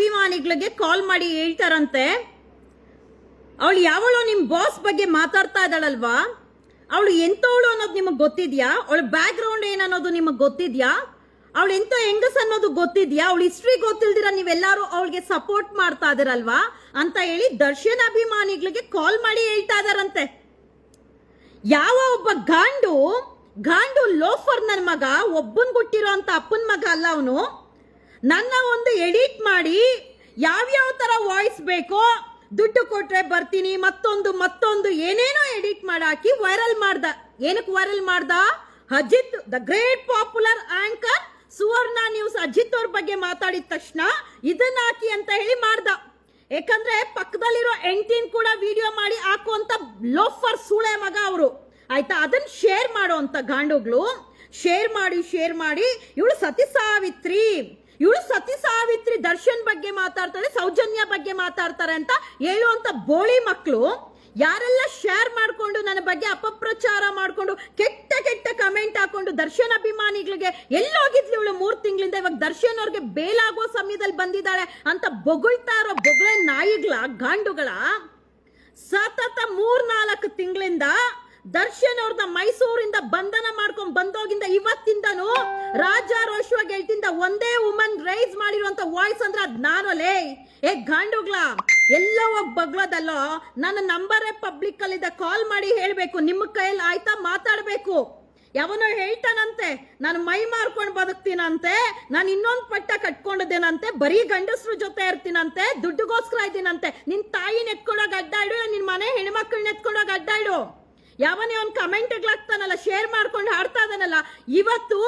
ಅಭಿಮಾನಿಗಳಿಗೆ ಕಾಲ್ ಮಾಡಿ ಹೇಳ್ತಾರಂತೆ, ಅವಳು ಯಾವಳು ನಿಮ್ ಬಾಸ್ ಬಗ್ಗೆ ಮಾತಾಡ್ತಾ ಇದ್ದಾಳಲ್ವಾ? ಅವಳು ಎಂತವಳು ಅನ್ನೋದು ನಿಮಗೆ ಗೊತ್ತಿದ್ಯಾ? ಅವಳ ಬ್ಯಾಕ್ ಗ್ರೌಂಡ್ ಏನನ್ನೋದು ನಿಮಗೆ ಗೊತ್ತಿದ್ಯಾ? ಅವಳು ಎಂತ ಹೆಂಗಸ್ ಅನ್ನೋದು ಗೊತ್ತಿದ್ಯಾ? ಅವಳು ಹಿಸ್ಟ್ರಿ ಗೊತ್ತಿಲ್ದಿರ ನೀವೆಲ್ಲರೂ ಅವಳಿಗೆ ಸಪೋರ್ಟ್ ಮಾಡ್ತಾ ಇದಾರಲ್ವಾ? ಅಂತ ಹೇಳಿ ದರ್ಶನ್ ಅಭಿಮಾನಿಗಳಿಗೆ ಕಾಲ್ ಮಾಡಿ ಹೇಳ್ತಾ ಇದಾರಂತೆ ಯಾವ ಒಬ್ಬ ಗಾಂಡು ಗಾಂಡು ಲೋಫರ್ ನನ್ನ ಮಗ, ಒಬ್ಬನ್ ಬಿಟ್ಟಿರೋ ಅಂತ ಅಪ್ಪನ ಮಗ ಅಲ್ಲ ಅವನು. ನನ್ನ ಒಂದು ಎಡಿಟ್ ಮಾಡಿ ಯಾವ್ಯಾವ ತರ ವಾಯ್ಸ್ ಬೇಕೋ ದುಡ್ಡು ಕೊಟ್ರೆ ಬರ್ತೀನಿ, ಮತ್ತೊಂದು ಮತ್ತೊಂದು ಏನೇನೋ ಎಡಿಟ್ ಮಾಡಾಕಿ ವೈರಲ್ ಮಾಡ್ದ. ಏನಕ್ಕೆ ವೈರಲ್ ಮಾಡ್ದ? Ajit the great popular anchor Suvarna news Ajit ಅವ್ರ ಬಗ್ಗೆ ಮಾತಾಡಿದ ತಕ್ಷಣ ಇದನ್ನ ಹಾಕಿ ಅಂತ ಹೇಳಿ ಮಾಡ್ದ. ಯಾಕಂದ್ರೆ ಪಕ್ಕದಲ್ಲಿರೋ ಎಂಟಿನ್ ಕೂಡ ವಿಡಿಯೋ ಮಾಡಿ ಹಾಕುವಂತ ಲೋಫರ್ ಸೂಳೆ ಮಗ ಅವರು. ಆಯ್ತಾ? ಅದನ್ನ ಶೇರ್ ಮಾಡುವಂತ ಗಾಂಡುಗಳು. ಶೇರ್ ಮಾಡಿ ಶೇರ್ ಮಾಡಿ. ಇವಳು ಸತಿ ಸಾವಿತ್ರಿ. ಇವಳು ಸತಿ ಸಾವಿತ್ರಿ ದರ್ಶನ್ ಬಗ್ಗೆ ಮಾತಾಡ್ತಾರೆ ಸೌಜನ್ಯ ಬಗ್ಗೆ ಮಾತಾಡ್ತಾರೆ ಅಂತ ಹೇಳುವಂತ ಬೋಳಿ ಮಕ್ಕಳು ಯಾರೆಲ್ಲ ಶೇರ್ ಮಾಡ್ಕೊಂಡು ನನ್ನ ಬಗ್ಗೆ ಅಪಪ್ರಚಾರ ಮಾಡ್ಕೊಂಡು ಕೆಟ್ಟ ಕೆಟ್ಟ ಕಮೆಂಟ್ ಹಾಕೊಂಡು ದರ್ಶನ್ ಅಭಿಮಾನಿಗಳಿಗೆ ಎಲ್ಲೋಗಿದ್ಲು ಇವಳು ಮೂರು ತಿಂಗಳಿಂದ, ಇವಾಗ ದರ್ಶನ್ ಅವ್ರಿಗೆ ಬೇಲಾಗೋ ಸಮಯದಲ್ಲಿ ಬಂದಿದ್ದಾಳೆ ಅಂತ ಬೊಗಳ್ತಾ ಇರೋ ಬೊಗಳೆ ನಾಯಿಗಳ, ಗಾಂಡುಗಳ ಸತತ ಮೂರ್ನಾಲ್ಕು ತಿಂಗಳಿಂದ ದರ್ಶನ್ ಅವ್ರನ್ನ ಮೈಸೂರಿಂದ ಬಂಧನ ಮಾಡ್ಕೊಂಡ್ ಬಂದೋಗಿಂದ ಇವತ್ತಿಂದನು ರೋಶ್ವ ಗೆಲ್ತಿಂದ ಒಂದೇ ವುಮನ್ ರೈಸ್ ಮಾಡಿರುವಂತ ವಾಯ್ಸ್ ಅಂದ್ರೆ ಅದ್ ನಾನು ಲೇ. ಏ ಗಾಂಡುಗ್ಲ, ಎಲ್ಲ ಹೋಗಿ ಬಗ್ಲದಲ್ಲೋ ನನ್ನ ನಂಬರೇ ಪಬ್ಲಿಕ್ ಅಲ್ಲಿದ್ದ ಕಾಲ್ ಮಾಡಿ ಹೇಳ್ಬೇಕು. ನಿಮ್ಮ ಕೈಯಲ್ಲಿ ಆಯ್ತಾ ಮಾತಾಡ್ಬೇಕು. ಯಾವನೋ ಹೇಳ್ತಾನಂತೆ, ನಾನು ಮೈ ಮಾರ್ಕೊಂಡು ಬದುಕ್ತೀನಂತೆ, ನಾನು ಇನ್ನೊಂದು ಪಟ್ಟ ಕಟ್ಕೊಂಡಿದ್ದೇನಂತೆ, ಬರೀ ಗಂಡಸ್ರ ಜೊತೆ ಇರ್ತೀನಂತೆ, ದುಡ್ಡುಗೋಸ್ಕರ ಇದ್ದೀನಂತೆ. ನಿನ್ ತಾಯಿನ ಎತ್ಕೊಂಡೋಗಿ ಅಡ್ಡಾಡು, ನಿನ್ ಮನೆ ಹೆಣ್ಮಕ್ಳನ್ನ ಎತ್ಕೊಂಡೋಗಿ ಅಡ್ಡಾಡು. ಯಾವನೇ ಅವ್ನು ಕಮೆಂಟ್ಗಳಾಗ್ತಾನಲ್ಲ ಶೇರ್ ಮಾಡ್ಕೊಂಡು ಹಾಡ್ತಾ ಇದ್ದಾನಲ್ಲ, ಇವತ್ತು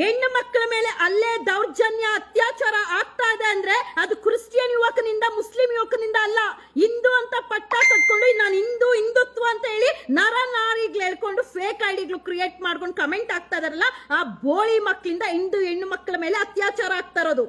ಹೆಣ್ಣು ಮಕ್ಕಳ ಮೇಲೆ ಅಲ್ಲೇ ದೌರ್ಜನ್ಯ, ಅತ್ಯಾಚಾರ ಆಗ್ತಾ ಇದೆ ಅಂದ್ರೆ ಅದು ಕ್ರಿಶ್ಚಿಯನ್ ಯುವಕನಿಂದ, ಮುಸ್ಲಿಂ ಯುವಕನಿಂದ ಅಲ್ಲ, ಹಿಂದೂ ಅಂತ ಪಟ್ಟ ಕಟ್ಕೊಂಡು, ನಾನು ಹಿಂದೂ ಹಿಂದುತ್ವ ಅಂತ ಹೇಳಿ ನರ ನಾರಿಗಳು ಹೇಳ್ಕೊಂಡು ಫೇಕ್ ಐಡಿಗಳು ಕ್ರಿಯೇಟ್ ಮಾಡ್ಕೊಂಡು ಕಮೆಂಟ್ ಆಗ್ತಾ ಇದಾರಲ್ಲ ಆ ಬೋಳಿ ಮಕ್ಕಳಿಂದ ಹಿಂದೂ ಹೆಣ್ಣು ಮಕ್ಕಳ ಮೇಲೆ ಅತ್ಯಾಚಾರ ಆಗ್ತಾ ಇರೋದು.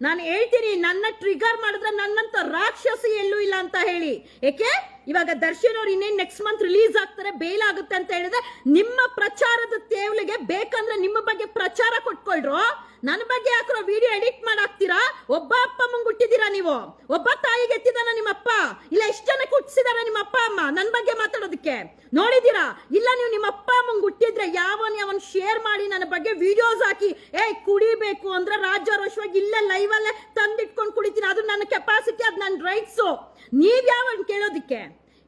ನಾನು ಹೇಳ್ತೀನಿ, ನನ್ನ ಟ್ರಿಗರ್ ಮಾಡಿದ್ರೆ ನನ್ನಂತ ರಾಕ್ಷಸಿ ಎಲ್ಲೂ ಇಲ್ಲ ಅಂತ ಹೇಳಿ. ಏಕೆ? ಇವಾಗ ದರ್ಶನ್ ಅವ್ರು ಇನ್ನೇನ್ ನೆಕ್ಸ್ಟ್ ಮಂತ್ ರಿಲೀಸ್ ಆಗ್ತಾರೆ ಬೇಲ್ ಆಗುತ್ತೆ ಅಂತ ಹೇಳಿದ್ರೆ ನಿಮ್ಮ ಪ್ರಚಾರದ ತೇವಲಿಗೆ ಬೇಕಂದ್ರೆ ನಿಮ್ಮ ಬಗ್ಗೆ ಪ್ರಚಾರ ಕೊಟ್ಕೊಳ್ರು. ನನ್ನ ಬಗ್ಗೆ ಹಾಕಿರೋ ವಿಡಿಯೋ ಎಡಿಟ್ ಮಾಡಾಕ್ತೀರಾ? ಒಬ್ಬ ಅಪ್ಪ ಅಮ್ಮಂಗ್ ಹುಟ್ಟಿದೀರಾ ನೀವು? ಒಬ್ಬ ತಾಯಿಗೆ ನಿಮ್ಮ ಅಪ್ಪ ಇಲ್ಲ ಎಷ್ಟು ಜನ ಹುಟ್ಟಿಸಿದಾರ ನಿಮ್ಮ ಅಪ್ಪ ಅಮ್ಮ? ನನ್ನ ಬಗ್ಗೆ ಮಾತಾಡೋದಕ್ಕೆ. ನೋಡಿದೀರಾ ಇಲ್ಲ ನೀವು ನಿಮ್ಮ ಅಪ್ಪ ಅಮ್ಮಂಗ್ ಹುಟ್ಟಿದ್ರೆ ಯಾವನ್ ಯಾವನ್ ಶೇರ್ ಮಾಡಿ ನನ್ನ ಬಗ್ಗೆ ವಿಡಿಯೋಸ್ ಹಾಕಿ ಏ ಕುಡಿಬೇಕು ಅಂದ್ರೆ ರಾಜ್ಯಾರೋಷವಾಗಿ ಇಲ್ಲೇ ಲೈವ್ ತಂದಿಟ್ಕೊಂಡು ಕುಡಿತೀನಿ. ಅದು ನನ್ನ ಕೆಪಾಸಿಟಿ ಅದು ನನ್ನ ರೈಟ್ಸು ನೀವ್ ಯಾವನ್ ಕೇಳೋದಕ್ಕೆ?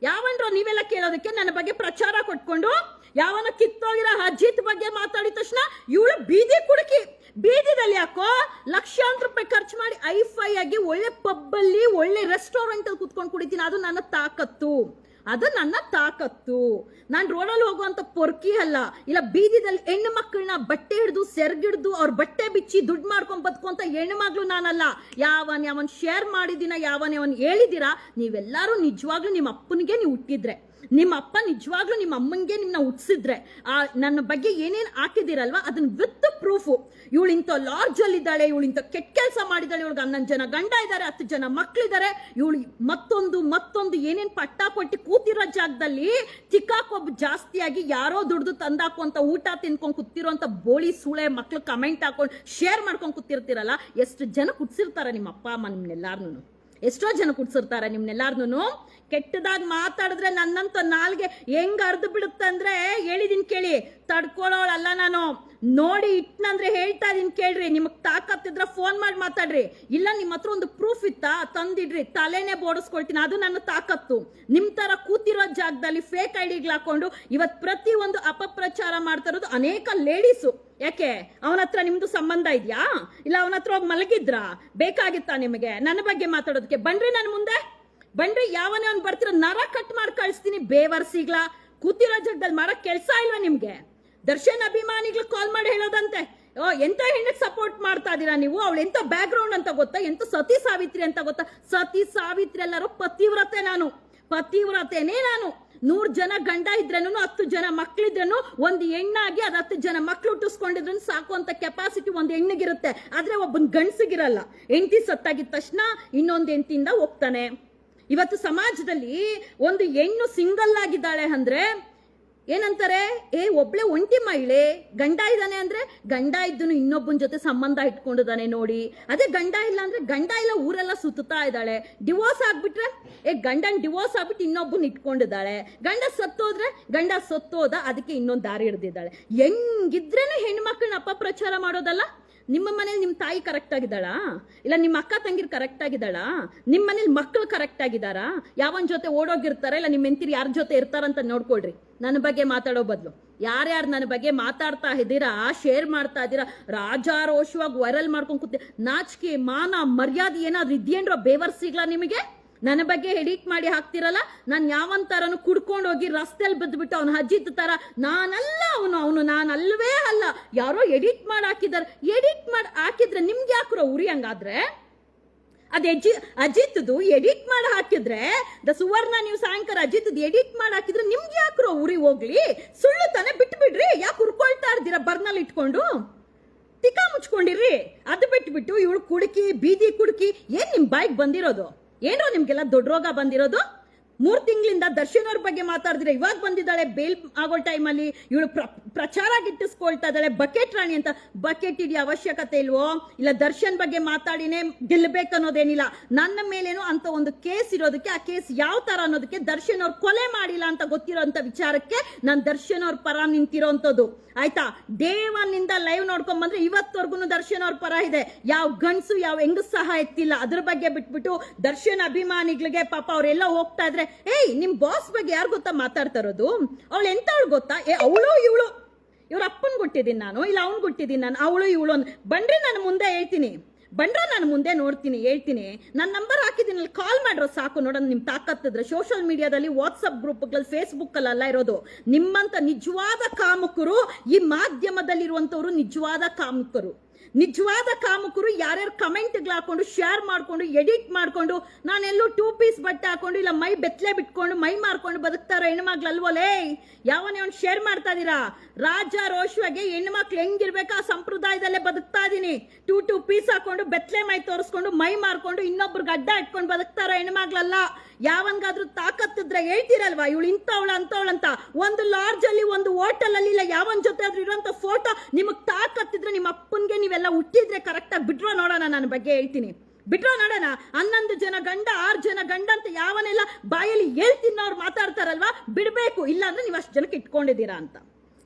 ಯಾವನ್ರೋ ನೀವೆಲ್ಲ ಕೇಳೋದಕ್ಕೆ ನನ್ನ ಬಗ್ಗೆ ಪ್ರಚಾರ ಕೊಟ್ಕೊಂಡು, ಯಾವನ ಕಿತ್ತೋಗಿರೋ ಅಜಿತ್ ಬಗ್ಗೆ ಮಾತಾಡಿದ ತಕ್ಷಣ ಇವಳು ಬೀದಿ ಕುಡುಕಿ ಬೀದಿದಲ್ಲಿ ಯಾಕೋ ಲಕ್ಷಾಂತರ ರೂಪಾಯಿ ಖರ್ಚು ಮಾಡಿ ಐಫೈ ಆಗಿ ಒಳ್ಳೆ ಪಬ್ಬಲ್ಲಿ ಒಳ್ಳೆ ರೆಸ್ಟೋರೆಂಟ್ ಅಲ್ಲಿ ಕುತ್ಕೊಂಡು ಕುಡಿತೀನಿ. ಅದು ನನ್ನ ತಾಕತ್ತು. ಅದು ನನ್ನ ತಾಕತ್ತು. ನಾನು ರೋಡಲ್ಲಿ ಹೋಗುವಂತ ಪೊರ್ಕಿ ಅಲ್ಲ. ಇಲ್ಲ, ಬೀದಿದಲ್ಲಿ ಹೆಣ್ಣು ಮಕ್ಕಳನ್ನ ಬಟ್ಟೆ ಹಿಡಿದು ಸೆರ್ಗಿಡ್ದು ಅವ್ರ ಬಟ್ಟೆ ಬಿಚ್ಚಿ ದುಡ್ಡು ಮಾಡ್ಕೊಂಡ್ ಬದುಕುವಂತ ಹೆಣ್ಣು ಮಗಳು ನಾನಲ್ಲ. ಯಾವನ್ ಯಾವನ್ ಶೇರ್ ಮಾಡಿದಿನ ಯಾವನ್ ಯಾವನ್ ಹೇಳಿದಿರಾ ನೀವೆಲ್ಲರೂ ನಿಜವಾಗ್ಲೂ ನಿಮ್ಮ ಅಪ್ಪನಿಗೆ ನೀವು ಹುಟ್ಟಿದ್ರೆ. ನಿಮ್ಮ ಅಪ್ಪ ನಿಜವಾಗ್ಲೂ ನಿಮ್ಮ ಅಮ್ಮನಿಗೆ ನಿಮ್ಮನ್ನ ಹುಟ್ಟಿಸಿದ್ರೆ ಆ, ನನ್ನ ಬಗ್ಗೆ ಏನೇನು ಹಾಕಿದಿರಲ್ವಾ ಅದನ್ನ ವಿತ್ ಪ್ರೂಫು ಇವಳು ಇಂಥ ಇದ್ದಾಳೆ ಇವಳು ಇಂಥ ಕೆಟ್ಟ ಕೆಲಸ ಮಾಡಿದ್ದಾಳೆ, ಇವಳಿಗೆ ಹನ್ನೊಂದು ಜನ ಗಂಡ ಇದ್ದಾರೆ, ಹತ್ತು ಜನ ಮಕ್ಕಳಿದ್ದಾರೆ ಇವಳು ಮತ್ತೊಂದು ಮತ್ತೊಂದು ಏನೇನು ಪಟ್ಟಾಪಟ್ಟಿ ಕೂತಿರೋ ಜಾಗದಲ್ಲಿ ಚಿಕ್ಕಾಕೊಬ್ಬ ಜಾಸ್ತಿಯಾಗಿ ಯಾರೋ ದುಡ್ದು ತಂದಾಕುವಂಥ ಊಟ ತಿನ್ಕೊಂಡು ಕೂತಿರೋಂಥ ಬೋಳಿ ಸೂಳೆ ಮಕ್ಳು ಕಮೆಂಟ್ ಹಾಕೊಂಡು ಶೇರ್ ಮಾಡ್ಕೊಂಡು ಕೂತಿರ್ತೀರಲ್ಲ, ಎಷ್ಟು ಜನ ಕುಟ್ಸಿರ್ತಾರೆ ನಿಮ್ಮ ಅಪ್ಪ ಅಮ್ಮ ನಿಮ್ನೆಲ್ಲಾರ್ನು ಎಷ್ಟೋ ಜನ ಕುಡ್ಸಿರ್ತಾರೆ ನಿಮ್ನೆಲ್ಲಾರ್ನು ಕೆಟ್ಟದಾಗಿ ಮಾತಾಡಿದ್ರೆ ನನ್ನಂತ ನಾಲ್ಗೆ ಹೆಂಗ್ ಅರ್ದು ಬಿಡುತ್ತಂದ್ರೆ ಹೇಳಿದೀನಿ ಕೇಳಿ. ತಡ್ಕೊಳ್ಳೋಳಲ್ಲ ನಾನು. ನೋಡಿ ಇಟ್ನಂದ್ರೆ ಹೇಳ್ತಾ ಇದೀನಿ ಕೇಳ್ರಿ. ನಿಮಗೆ ತಾಕತ್ತಿದ್ರೆ ಫೋನ್ ಮಾಡಿ ಮಾತಾಡ್ರಿ. ಇಲ್ಲ ನಿಮ್ಮ ಹತ್ರ ಒಂದು ಪ್ರೂಫ್ ಇತ್ತಾ? ತಂದಿಡ್ರಿ. ತಲೆನೇ ಬೋಡಿಸ್ಕೊಳ್ತೀನಿ ಅದು ನನ್ನ ತಾಕತ್ತು. ನಿಮ್ ತರ ಕೂತಿರೋ ಜಾಗದಲ್ಲಿ ಫೇಕ್ ಐಡಿಗಳು ಹಾಕೊಂಡು ಇವತ್ ಪ್ರತಿ ಒಂದು ಅಪಪ್ರಚಾರ ಮಾಡ್ತಾ ಇರೋದು ಅನೇಕ ಲೇಡೀಸು ಯಾಕೆ? ಅವನ ಹತ್ರ ನಿಮ್ದು ಸಂಬಂಧ ಇದೆಯಾ? ಇಲ್ಲ, ಅವನ ಹತ್ರ ಹೋಗಿ ಮಲಗಿದ್ರಾ? ಬೇಕಾಗಿತ್ತಾ ನಿಮಗೆ? ನನ್ನ ಬಗ್ಗೆ ಮಾತಾಡೋದಕ್ಕೆ? ಬನ್ರಿ ನಾನು ಮುಂದೆ? ಬನ್ರಿ ಯಾವನೇ ಅವ್ನು ಬರ್ತಿರೋ ನರ ಕಟ್ ಮಾಡಿ ಕಳಿಸ್ತೀನಿ, ಬೇವರ್ಸಿಗ್ಲ. ಕೂತಿರೋ ಜಗದಲ್ಲಿ ಮಾಡೋ ಕೆಲಸ ಇಲ್ವಾ ನಿಮ್ಗೆ? ದರ್ಶನ್ ಅಭಿಮಾನಿಗಳು ಕಾಲ್ ಮಾಡಿ ಹೇಳೋದಂತೆ. ಓ, ಎಂತ ಹೆಣ್ಣಿಗೆ ಸಪೋರ್ಟ್ ಮಾಡ್ತಾ ಇದ್ದೀರಾ ನೀವು? ಅವಳು ಎಂತ ಬ್ಯಾಕ್ ಗ್ರೌಂಡ್ ಅಂತ ಗೊತ್ತಾ? ಎಂತ ಸತಿ ಸಾವಿತ್ರಿ ಅಂತ ಗೊತ್ತಾ? ಸತಿ ಸಾವಿತ್ರಿ ಎಲ್ಲರೂ ಪತಿವ್ರತೆ ನಾನು. ಪತಿವ್ರತೆನೇ ನಾನು. ನೂರ್ ಜನ ಗಂಡ ಇದ್ರೇನು ಹತ್ತು ಜನ ಮಕ್ಳಿದ್ರೂ ಒಂದು ಹೆಣ್ಣಾಗಿ ಅದ್ ಹತ್ತು ಜನ ಮಕ್ಳು ಹುಟ್ಟಿಸ್ಕೊಂಡಿದ್ರು ಸಾಕು ಕೆಪಾಸಿಟಿ ಒಂದು ಹೆಣ್ಣಿಗಿರುತ್ತೆ. ಆದ್ರೆ ಒಬ್ಬನ್ ಗಂಡ್ಸಿಗಿರಲ್ಲ. ಹೆಂಡತಿ ಸತ್ತಾಗಿದ್ದ ತಕ್ಷಣ ಇನ್ನೊಂದು ಹೆಂಡತಿಯಿಂದ ಹೋಗ್ತಾನೆ. ಇವತ್ತು ಸಮಾಜದಲ್ಲಿ ಒಂದು ಹೆಣ್ಣು ಸಿಂಗಲ್ ಆಗಿದ್ದಾಳೆ ಅಂದ್ರೆ ಏನಂತಾರೆ? ಏ, ಒಬ್ಳೆ ಒಂಟಿ ಮಹಿಳೆ, ಗಂಡ ಇದ್ದಾನೆ ಅಂದ್ರೆ ಗಂಡ ಇದ್ದನು ಇನ್ನೊಬ್ಬನ ಜೊತೆ ಸಂಬಂಧ ಇಟ್ಕೊಂಡಿದ್ದಾನೆ ನೋಡಿ. ಅದೇ ಗಂಡ ಇಲ್ಲ ಅಂದ್ರೆ ಗಂಡ ಇಲ್ಲ, ಊರೆಲ್ಲ ಸುತ್ತಾ ಇದ್ದಾಳೆ. ಡಿವೋರ್ಸ್ ಆಗ್ಬಿಟ್ರೆ? ಏ, ಗಂಡನ್ ಡಿವೋರ್ಸ್ ಆಗ್ಬಿಟ್ಟು ಇನ್ನೊಬ್ಬನ ಇಟ್ಕೊಂಡಿದ್ದಾಳೆ. ಗಂಡ ಸತ್ತೋದ್ರೆ ಗಂಡ ಸತ್ತೋದ, ಅದಕ್ಕೆ ಇನ್ನೊಂದು ದಾರಿ ಹಿಡ್ದಿದ್ದಾಳೆ. ಹೆಂಗಿದ್ರೇನೆ ಹೆಣ್ಮಕ್ಳನ್ನ ಅಪಪ್ರಚಾರ ಮಾಡೋದಲ್ಲ? ನಿಮ್ಮ ಮನೇಲಿ ನಿಮ್ಮ ತಾಯಿ ಕರೆಕ್ಟ್ ಆಗಿದ್ದಾಳಾ? ಇಲ್ಲ ನಿಮ್ಮ ಅಕ್ಕ ತಂಗಿರು ಕರೆಕ್ಟ್ ಆಗಿದ್ದಾಳಾ? ನಿಮ್ಮ ಮನೇಲಿ ಮಕ್ಕಳು ಕರೆಕ್ಟ್ ಆಗಿದ್ದಾರಾ? ಯಾವನ್ ಜೊತೆ ಓಡೋಗಿರ್ತಾರೆ, ಇಲ್ಲ ನಿಮ್ಮ ಹೆಂತಿರು ಯಾರ ಜೊತೆ ಇರ್ತಾರಂತ ನೋಡ್ಕೊಳ್ರಿ. ನನ್ನ ಬಗ್ಗೆ ಮಾತಾಡೋ ಬದಲು. ಯಾರ್ಯಾರು ನನ್ನ ಬಗ್ಗೆ ಮಾತಾಡ್ತಾ ಇದ್ದೀರಾ, ಶೇರ್ ಮಾಡ್ತಾ ಇದ್ದೀರಾ, ರಾಜಾರೋಷವಾಗಿ ವೈರಲ್ ಮಾಡ್ಕೊಂಡು ಕೂತಿ ನಾಚಿಕೆ, ಮಾನ, ಮರ್ಯಾದೆ ಏನಾದ್ರು ಬೇವರ್ ಸಿಗ್ಲಾ ನಿಮಗೆ? ನನ್ನ ಬಗ್ಗೆ ಎಡಿಟ್ ಮಾಡಿ ಹಾಕ್ತಿರಲ್ಲ, ನಾನು ಯಾವಂತಾರನು ಕುಡ್ಕೊಂಡು ಹೋಗಿ ರಸ್ತೆಯಲ್ಲಿ ಬಿದ್ದುಬಿಟ್ಟು ಅವನು ಅಜಿತ್ ತರ ನಾನಲ್ಲ ಅವನು ಅವನು ನಾನಲ್ವೇ ಅಲ್ಲ. ಯಾರೋ ಎಡಿಟ್ ಮಾಡಿ ಹಾಕಿದಾರೆ. ಎಡಿಟ್ ಮಾಡಿ ಹಾಕಿದ್ರೆ ನಿಮ್ಗೆ ಯಾಕ್ರೋ ಉರಿ ಹಂಗಾದ್ರೆ? ಅದು ಅಜಿ ಅಜಿತ್ದು ಎಡಿಟ್ ಮಾಡಿ ಹಾಕಿದ್ರೆ, ದ ಸುವರ್ಣ ನೀವು ಸಾಯಂಕಾಲ ಅಜಿತ್ದು ಎಡಿಟ್ ಮಾಡಿ ಹಾಕಿದ್ರೆ ನಿಮ್ಗೆ ಯಾಕ್ರೋ ಉರಿ ಹೋಗ್ಲಿ? ಸುಳ್ಳು ತಾನೆ ಬಿಟ್ಟು ಬಿಡ್ರಿ ಯಾಕೆ ಹುರ್ಕೊಳ್ತಾ ಇರ್ತೀರಾ ಬರ್ನಲ್ಲಿ ಇಟ್ಕೊಂಡು? ತಿಕ್ಕ ಮುಚ್ಕೊಂಡಿರ್ರಿ. ಅದು ಬಿಟ್ಬಿಟ್ಟು ಇವಳು ಕುಡುಕಿ, ಬೀದಿ ಕುಡುಕಿ ಏನ್ ನಿಮ್ ಬಾಯಿಗೆ ಬಂದಿರೋದು? ಏನ್ರೋ ನಿಮ್ಗೆಲ್ಲ ದೊಡ್ಡ ರೋಗ ಬಂದಿರೋದು? ಮೂರ್ ತಿಂಗಳಿಂದ ದರ್ಶನ್ ಅವ್ರ ಬಗ್ಗೆ ಮಾತಾಡಿದ್ರೆ ಇವಾಗ ಬಂದಿದ್ದಾಳೆ ಬೇಲ್ ಆಗೋ ಟೈಮಲ್ಲಿ ಇವಳು ಪ್ರ, ಪ್ರಚಾರ ಗಿಟ್ಟಿಸ್ಕೊಳ್ತಾ ಇದ್ದಾಳೆ. ಬಕೆಟ್ ರಾಣಿ ಅಂತ. ಬಕೆಟ್ ಇಡೀ ಅವಶ್ಯಕತೆ ಇಲ್ವೋ? ಇಲ್ಲ ದರ್ಶನ್ ಬಗ್ಗೆ ಮಾತಾಡಿನೇ ಗೆಲ್ಲಬೇಕನ್ನೋದೇನಿಲ್ಲ. ನನ್ನ ಮೇಲೇನು ಅಂತ ಒಂದು ಕೇಸ್ ಇರೋದಕ್ಕೆ, ಆ ಕೇಸ್ ಯಾವ ತರ ಅನ್ನೋದಕ್ಕೆ ದರ್ಶನ್ ಅವ್ರು ಕೊಲೆ ಮಾಡಿಲ್ಲ ಅಂತ ಗೊತ್ತಿರೋಂಥ ವಿಚಾರಕ್ಕೆ ನಾನು ದರ್ಶನ್ ಅವ್ರ ಪರ ನಿಂತಿರೋಂಥದ್ದು. ಆಯ್ತಾ? ದೇವನಿಂದ ಲೈವ್ ನೋಡ್ಕೊಂಡ್ ಬಂದ್ರೆ ಇವತ್ತವರೆಗೂ ದರ್ಶನ್ ಅವ್ರ ಪರ ಇದೆ. ಯಾವ ಗಂಡ್ಸು, ಯಾವ ಹೆಂಗಸ್ ಸಹ ಎತ್ತಿಲ್ಲ. ಅದ್ರ ಬಗ್ಗೆ ಬಿಟ್ಬಿಟ್ಟು ದರ್ಶನ್ ಅಭಿಮಾನಿಗಳಿಗೆ ಪಾಪ ಅವರೆಲ್ಲ ಹೋಗ್ತಾ ಇದ್ರೆ ಏಯ್, ನಿಮ್ ಬಾಸ್ ಬಗ್ಗೆ ಯಾರು ಗೊತ್ತಾ ಮಾತಾಡ್ತಾ ಇರೋದು? ಅವಳು ಎಂತವಳು ಗೊತ್ತಾ? ಏ, ಅವಳು ಇವಳು? ಇವ್ರ ಅಪ್ಪನ್ ಗುಟ್ಟಿದ್ದೀನಿ ನಾನು, ಇಲ್ಲ ಅವ್ನ್ ಗುಟ್ಟಿದ್ದೀನಿ ನಾನು, ಅವಳು ಇವಳು ಬಂದ್ರೆ ನಾನು ಮುಂದೆ ಹೇಳ್ತೀನಿ. ಬಂದ್ರೆ ನಾನು ಮುಂದೆ ನೋಡ್ತೀನಿ, ಹೇಳ್ತೀನಿ. ನನ್ನ ನಂಬರ್ ಹಾಕಿದ್ದೀನಿ, ಅಲ್ಲಿ ಕಾಲ್ ಮಾಡ್ರೋ ಸಾಕು ನೋಡೋಣ ನಿಮ್ ತಾಕತ್ತಿದ್ರೆ ಸೋಷಿಯಲ್ ಮೀಡಿಯಾದಲ್ಲಿ ವಾಟ್ಸಪ್ ಗ್ರೂಪ್ಗಳಲ್ಲಿ ಫೇಸ್ಬುಕ್ ಅಲ್ಲ ಇರೋದು. ನಿಮ್ಮಂತ ನಿಜವಾದ ಕಾಮುಕರು ಈ ಮಾಧ್ಯಮದಲ್ಲಿರುವಂತವ್ರು ನಿಜವಾದ ಕಾಮುಕರು. ನಿಜವಾದ ಕಾಮುಕರು ಯಾರ್ಯಾರು ಕಮೆಂಟ್ಗಳು ಹಾಕೊಂಡು ಶೇರ್ ಮಾಡಿಕೊಂಡು ಎಡಿಟ್ ಮಾಡಿಕೊಂಡು, ನಾನೆಲ್ಲೂ ಟೂ ಪೀಸ್ ಬಟ್ಟೆ ಹಾಕೊಂಡು, ಇಲ್ಲ ಮೈ ಬೆತ್ತಲೆ ಬಿಟ್ಕೊಂಡು, ಮೈ ಮಾರ್ಕೊಂಡು ಬದುಕ್ತಾರ ಹೆಣ್ಮಕ್ಳಲ್ವಲೇ ಯಾವನೇ ಒಂದು ಶೇರ್ ಮಾಡ್ತಾ ಇದೀರಾ ರಾಜ ರೋಷವಾಗಿ ಹೆಣ್ಮಕ್ಳು ಹೆಂಗಿರ್ಬೇಕು? ಆ ಸಂಪ್ರದಾಯದಲ್ಲೇ ಬದುಕ್ತಾ ಇದೀನಿ ಟೂ ಟೂ ಪೀಸ್ ಹಾಕೊಂಡು, ಬೆತ್ತಲೆ ಮೈ ತೋರಿಸ್ಕೊಂಡು, ಮೈ ಮಾರ್ಕೊಂಡು, ಇನ್ನೊಬ್ರಿಗೆ ಅಡ್ಡ ಇಟ್ಕೊಂಡು ಬದುಕ್ತಾರ ಹೆಣ್ಮಕ್ಳಲ್ಲ ಯಾವನ್ಗಾದ್ರೂ ತಾಕತ್ತಿದ್ರೆ ಹೇಳ್ತಿರಲ್ವಾ? ಇವಳು ಇಂಥವಳ ಅಂತವಳ ಅಂತ. ಒಂದು ಲಾರ್ಜ್ ಅಲ್ಲಿ, ಒಂದು ಹೋಟೆಲ್ ಅಲ್ಲಿ, ಇಲ್ಲ ಯಾವನ್ ಜೊತೆ ಆದ್ರೂ ಇರುವಂತ ಫೋಟೋ ನಿಮಗೆ ತಾಕತ್ತಿದ್ರೆ ನಿಮ್ಮ ಅಪ್ಪನ್ಗೆ ನೀವೆಲ್ಲ ಹುಟ್ಟಿದ್ರೆ ಕರೆಕ್ಟಾಗಿ ಬಿಡ್ರೋ ನೋಡೋಣ ನನ್ನ ಬಗ್ಗೆ ಹೇಳ್ತೀನಿ. ಬಿಟ್ರೋ ನೋಡೋಣ, ಹನ್ನೊಂದು ಜನ ಗಂಡ, ಆರು ಜನ ಗಂಡ ಅಂತ ಯಾವನೆಲ್ಲ ಬಾಯಲ್ಲಿ ಹೇಳ್ತೀನಿ ಅವ್ರು ಮಾತಾಡ್ತಾರಲ್ವಾ? ಬಿಡಬೇಕು ಇಲ್ಲ ಅಂದ್ರೆ ನೀವು ಅಷ್ಟು ಜನಕ್ಕೆ ಇಟ್ಕೊಂಡಿದ್ದೀರಾ ಅಂತ.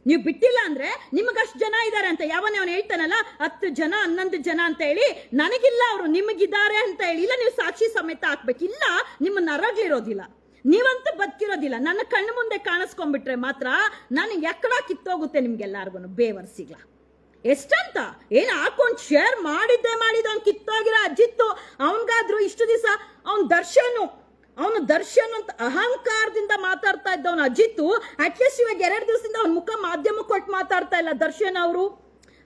ನೀವು ಬಿಟ್ಟಿಲ್ಲ ಅಂದ್ರೆ ನಿಮಗಷ್ಟು ಜನ ಇದ್ದಾರೆ ಅಂತ ಯಾವನೇ ಅವನು ಹೇಳ್ತಾನಲ್ಲ, ಹತ್ತು ಜನ, ಹನ್ನೊಂದು ಜನ ಅಂತ ಹೇಳಿ, ನನಗಿಲ್ಲ ಅವರು, ನಿಮಗಿದ್ದಾರೆ ಅಂತ ಹೇಳಿ, ಇಲ್ಲ ನೀವು ಸಾಕ್ಷಿ ಸಮೇತ ಹಾಕ್ಬೇಕು, ಇಲ್ಲ ನಿಮ್ಮ ನರಗ್ಲಿರೋದಿಲ್ಲ. ನೀವಂತೂ ಬದುಕಿರೋದಿಲ್ಲ. ನನ್ನ ಕಣ್ಣು ಮುಂದೆ ಕಾಣಿಸ್ಕೊಂಡ್ಬಿಟ್ರೆ ಮಾತ್ರ ನಾನು ಎಕ್ಕಡ ಕಿತ್ತೋಗುತ್ತೆ ನಿಮ್ಗೆಲ್ಲಾರ್ಗು ಬೇವರ್ಸಿಗ್ಲ. ಎಷ್ಟಂತ? ಏನು ಹಾಕೊಂಡು ಶೇರ್ ಮಾಡಿದ್ದೆ ಮಾಡಿದ ಅವ್ನು ಕಿತ್ತೋಗಿರೋ ಅಜ್ಜಿತ್ತು ಅವನ್ಗಾದ್ರು ಇಷ್ಟು ದಿವಸ ಅವನ್ ದರ್ಶನು, ಅವನು ದರ್ಶನ್ ಅಂತ ಅಹಂಕಾರದಿಂದ ಮಾತಾಡ್ತಾ ಇದ್ದವನು ಅಜಿತ್ತು ಅಟ್ಲೀಸ್ಟ್ ಇವಾಗ ಎರಡು ದಿವಸದಿಂದ ಅವ್ನ ಮುಖ ಮಾಧ್ಯಮ ಕೊಟ್ಟು ಮಾತಾಡ್ತಾ ಇಲ್ಲ. ದರ್ಶನ್ ಅವರು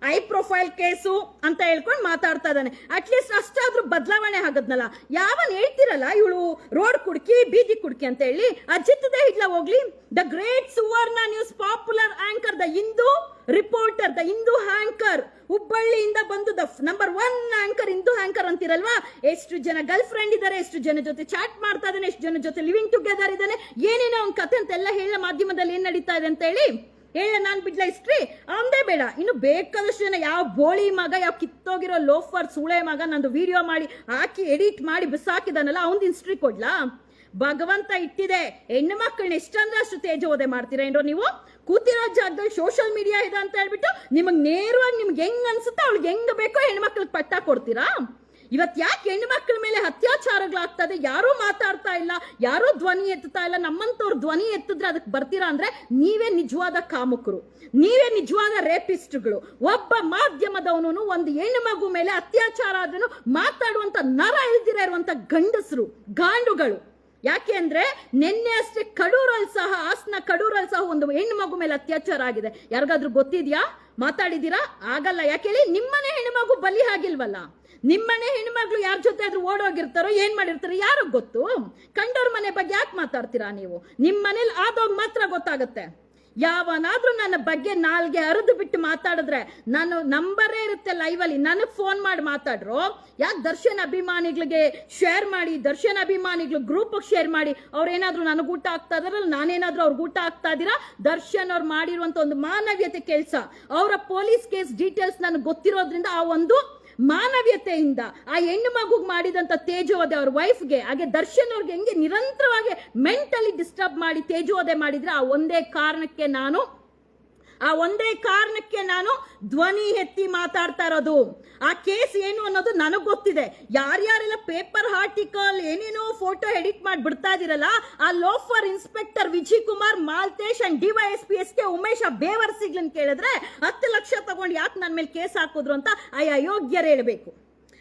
ಐ ಪ್ರೊಫೈಲ್ ಕೇಸು ಅಂತ ಹೇಳ್ಕೊಂಡು ಮಾತಾಡ್ತಾ ಇದ್ದಾನೆ. ಅಟ್ಲೀಸ್ಟ್ ಅಷ್ಟಾದ್ರೂ ಬದಲಾವಣೆ ಆಗದ್ನಲ್ಲ. ಯಾವನ್ ಹೇಳ್ತಿರಲ್ಲ ಇವಳು ರೋಡ್ ಕುಡ್ಕಿ, ಬೀದಿ ಕುಡ್ಕಿ ಅಂತ ಹೇಳಿ? ಅಜಿತ್ದೇ ಇಡ್ಲ ಹೋಗ್ಲಿ. The great Suvarna news popular anchor the Hindu reporter the Hindu anchor ಹುಬ್ಬಳ್ಳಿಯಿಂದ ಬಂದು the number one anchor Hindu anchor ಅಂತಿರಲ್ವಾ? ಎಷ್ಟು ಜನ ಗರ್ಲ್ ಫ್ರೆಂಡ್ ಇದ್ದಾರೆ ಎಷ್ಟು ಜನ ಜೊತೆ ಚಾಟ್ ಮಾಡ್ತಾ ಇದ್ದಾನೆ ಎಷ್ಟು ಜನ ಜೊತೆ ಲಿವಿಂಗ್ ಟುಗೆದರ್ ಇದ್ದಾನೆ ಏನೇನೋ ಅವ್ನ ಕಥೆ ಅಂತೆಲ್ಲ ಹೇಳ ಮಾಧ್ಯಮದಲ್ಲಿ ಏನ್ ನಡೀತಾ ಇದೆ ಅಂತ ಹೇಳಿ ಹೇಳ ನಾನು ಬಿಡ್ಲ ಹಿಸ್ಟ್ರಿ ಅವಂದೇ ಬೇಡ. ಇನ್ನು ಬೇಕಾದಷ್ಟು ಜನ, ಯಾವ ಬೋಳಿ ಮಗ, ಯಾವ ಕಿತ್ತೋಗಿರೋ ಲೋಫರ್ ಸೂಳೆ ಮಗ, ನಂದು ವಿಡಿಯೋ ಮಾಡಿ, ಹಾಕಿ ಎಡಿಟ್ ಮಾಡಿ, ಬಿಸಾಕಿದಾನಲ್ಲ, ಅವನ್ ಹಿಸ್ಟ್ರಿ ಕೊಡ್ಲಾ? ಭಗವಂತ ಇಟ್ಟಿದೆ. ಹೆಣ್ಣು ಮಕ್ಕಳನ್ನ ಎಷ್ಟಂದ್ರೆ ಅಷ್ಟು ತೇಜೋದೆ ಮಾಡ್ತೀರಾ ಏನ್ರೋ ನೀವು? ಕೂತಿರೋ ಜಾಗದಲ್ಲಿ ಸೋಷಿಯಲ್ ಮೀಡಿಯಾ ಇದೆ ಅಂತ ಹೇಳ್ಬಿಟ್ಟು ನಿಮಗೆ ನೇರವಾಗಿ ನಿಮ್ಗೆ ಹೆಂಗ್ ಅನ್ಸುತ್ತೆ ಅವಳಿಗೆ ಹೆಂಗ್ ಬೇಕೋ ಹೆಣ್ಮಕ್ಳಿಗೆ ಪಟ್ಟ ಕೊಡ್ತೀರಾ? ಇವತ್ತು ಯಾಕೆ ಹೆಣ್ಣು ಮಕ್ಕಳ ಮೇಲೆ ಅತ್ಯಾಚಾರಗಳಾಗ್ತದೆ? ಯಾರೂ ಮಾತಾಡ್ತಾ ಇಲ್ಲ, ಯಾರೂ ಧ್ವನಿ ಎತ್ತುತ್ತಾ ಇಲ್ಲ ನಮ್ಮಂತವ್ರು ಧ್ವನಿ ಎತ್ತಿದ್ರೆ ಅದಕ್ಕೆ ಬರ್ತೀರಾ ಅಂದ್ರೆ ನೀವೇ ನಿಜವಾದ ಕಾಮುಕರು, ನೀವೇ ನಿಜವಾದ ರೇಪಿಸ್ಟ್ಗಳು ಒಬ್ಬ ಮಾಧ್ಯಮದವನು ಒಂದು ಹೆಣ್ಣು ಮಗು ಮೇಲೆ ಅತ್ಯಾಚಾರ ಆದ್ರೂ ಮಾತಾಡುವಂತ ನರ ಇಲ್ದಿರ ಇರುವಂತ ಗಂಡಸರು, ಗಾಂಡುಗಳು. ಯಾಕೆ ಅಂದ್ರೆ ನಿನ್ನೆ ಅಷ್ಟೇ ಕಡೂರಲ್ಲಿ ಸಹ ಆಸ್ನ ಕಡೂರಲ್ಲಿ ಸಹ ಒಂದು ಹೆಣ್ಣು ಮಗು ಮೇಲೆ ಅತ್ಯಾಚಾರ ಆಗಿದೆ. ಯಾರಿಗಾದ್ರೂ ಗೊತ್ತಿದ್ಯಾ? ಮಾತಾಡಿದೀರಾ ಆಗಲ್ಲ. ಯಾಕೆ ಹೇಳಿ, ನಿಮ್ಮನೆ ಹೆಣ್ಮಗು ಬಲಿ ಆಗಿಲ್ವಲ್ಲ? ನಿಮ್ಮನೆ ಹೆಣ್ಮಗಳು ಯಾರ ಜೊತೆ ಆದ್ರೂ ಓಡೋಗಿರ್ತಾರೋ, ಏನ್ ಮಾಡಿರ್ತಾರೋ ಯಾರು ಗೊತ್ತು? ಕಂಡವ್ರ ಮನೆ ಬಗ್ಗೆ ಯಾಕೆ ಮಾತಾಡ್ತೀರಾ ನೀವು? ನಿಮ್ಮನೇಲಿ ಆದೋಗ್ ಮಾತ್ರ ಗೊತ್ತಾಗತ್ತೆ. ಯಾವನಾದ್ರೂ ನನ್ನ ಬಗ್ಗೆ ನಾಲ್ಗೆ ಅರಿದು ಬಿಟ್ಟು ಮಾತಾಡಿದ್ರೆ ನಾನು ನಂಬರೇ ಇರುತ್ತೆ ಲೈವಲ್ಲಿ. ನನಗೆ ಫೋನ್ ಮಾಡಿ ಮಾತಾಡ್ರು. ಯಾಕೆ ದರ್ಶನ್ ಅಭಿಮಾನಿಗಳಿಗೆ ಶೇರ್ ಮಾಡಿ, ದರ್ಶನ್ ಅಭಿಮಾನಿಗಳು ಗ್ರೂಪ್ ಶೇರ್ ಮಾಡಿ, ಅವ್ರೇನಾದ್ರೂ ನನಗೆ ಊಟ ಆಗ್ತಾ ಇದಾರಲ್ಲ ನಾನೇನಾದ್ರೂ ಅವ್ರಿಗೆ ಊಟ ಆಗ್ತಾ ಇದೀರಾ ದರ್ಶನ್ ಅವ್ರು ಮಾಡಿರುವಂತ ಒಂದು ಮಾನವೀಯತೆ ಕೆಲಸ. ಅವರ ಪೊಲೀಸ್ ಕೇಸ್ ಡೀಟೇಲ್ಸ್ ನನಗೆ ಗೊತ್ತಿರೋದ್ರಿಂದ ಆ ಒಂದು ಮಾನವೀಯತೆಯಿಂದ ಆ ಹೆಣ್ಣು ಮಗುಗೆ ಮಾಡಿದಂತ ತೇಜೋದೆ ಅವ್ರ ವೈಫ್ಗೆ ಹಾಗೆ ದರ್ಶನ್ ಅವ್ರಿಗೆ ಹೆಂಗೆ ನಿರಂತರವಾಗಿ ಮೆಂಟಲಿ ಡಿಸ್ಟರ್ಬ್ ಮಾಡಿ ತೇಜೋದೆ ಮಾಡಿದ್ರೆ ಆ ಒಂದೇ ಕಾರಣಕ್ಕೆ ನಾನು ಆ ಒಂದೇ ಕಾರಣಕ್ಕೆ ನಾನು ಧ್ವನಿ ಎತ್ತಿ ಮಾತಾಡ್ತಾ ಇರೋದು. ಆ ಕೇಸ್ ಏನು ಅನ್ನೋದು ನನಗೆ ಗೊತ್ತಿದೆ. ಯಾರ್ಯಾರೆಲ್ಲ ಪೇಪರ್ ಆರ್ಟಿಕಲ್ ಏನೇನೋ ಫೋಟೋ ಎಡಿಟ್ ಮಾಡಿ ಬಿಡ್ತಾ ಇದೀರಲ್ಲ, ಆ loafer inspector Vijay Kumar Maltesh and DYSP S K Umesha beware ಸಿಗ್ಲನ್ ಕೇಳಿದ್ರೆ ಹತ್ತು ಲಕ್ಷ ತಗೊಂಡು ಯಾಕೆ ನನ್ನ ಮೇಲೆ ಕೇಸ್ ಹಾಕಿದ್ರು ಅಂತ ಆ ಅಯೋಗ್ಯರು ಹೇಳಬೇಕು.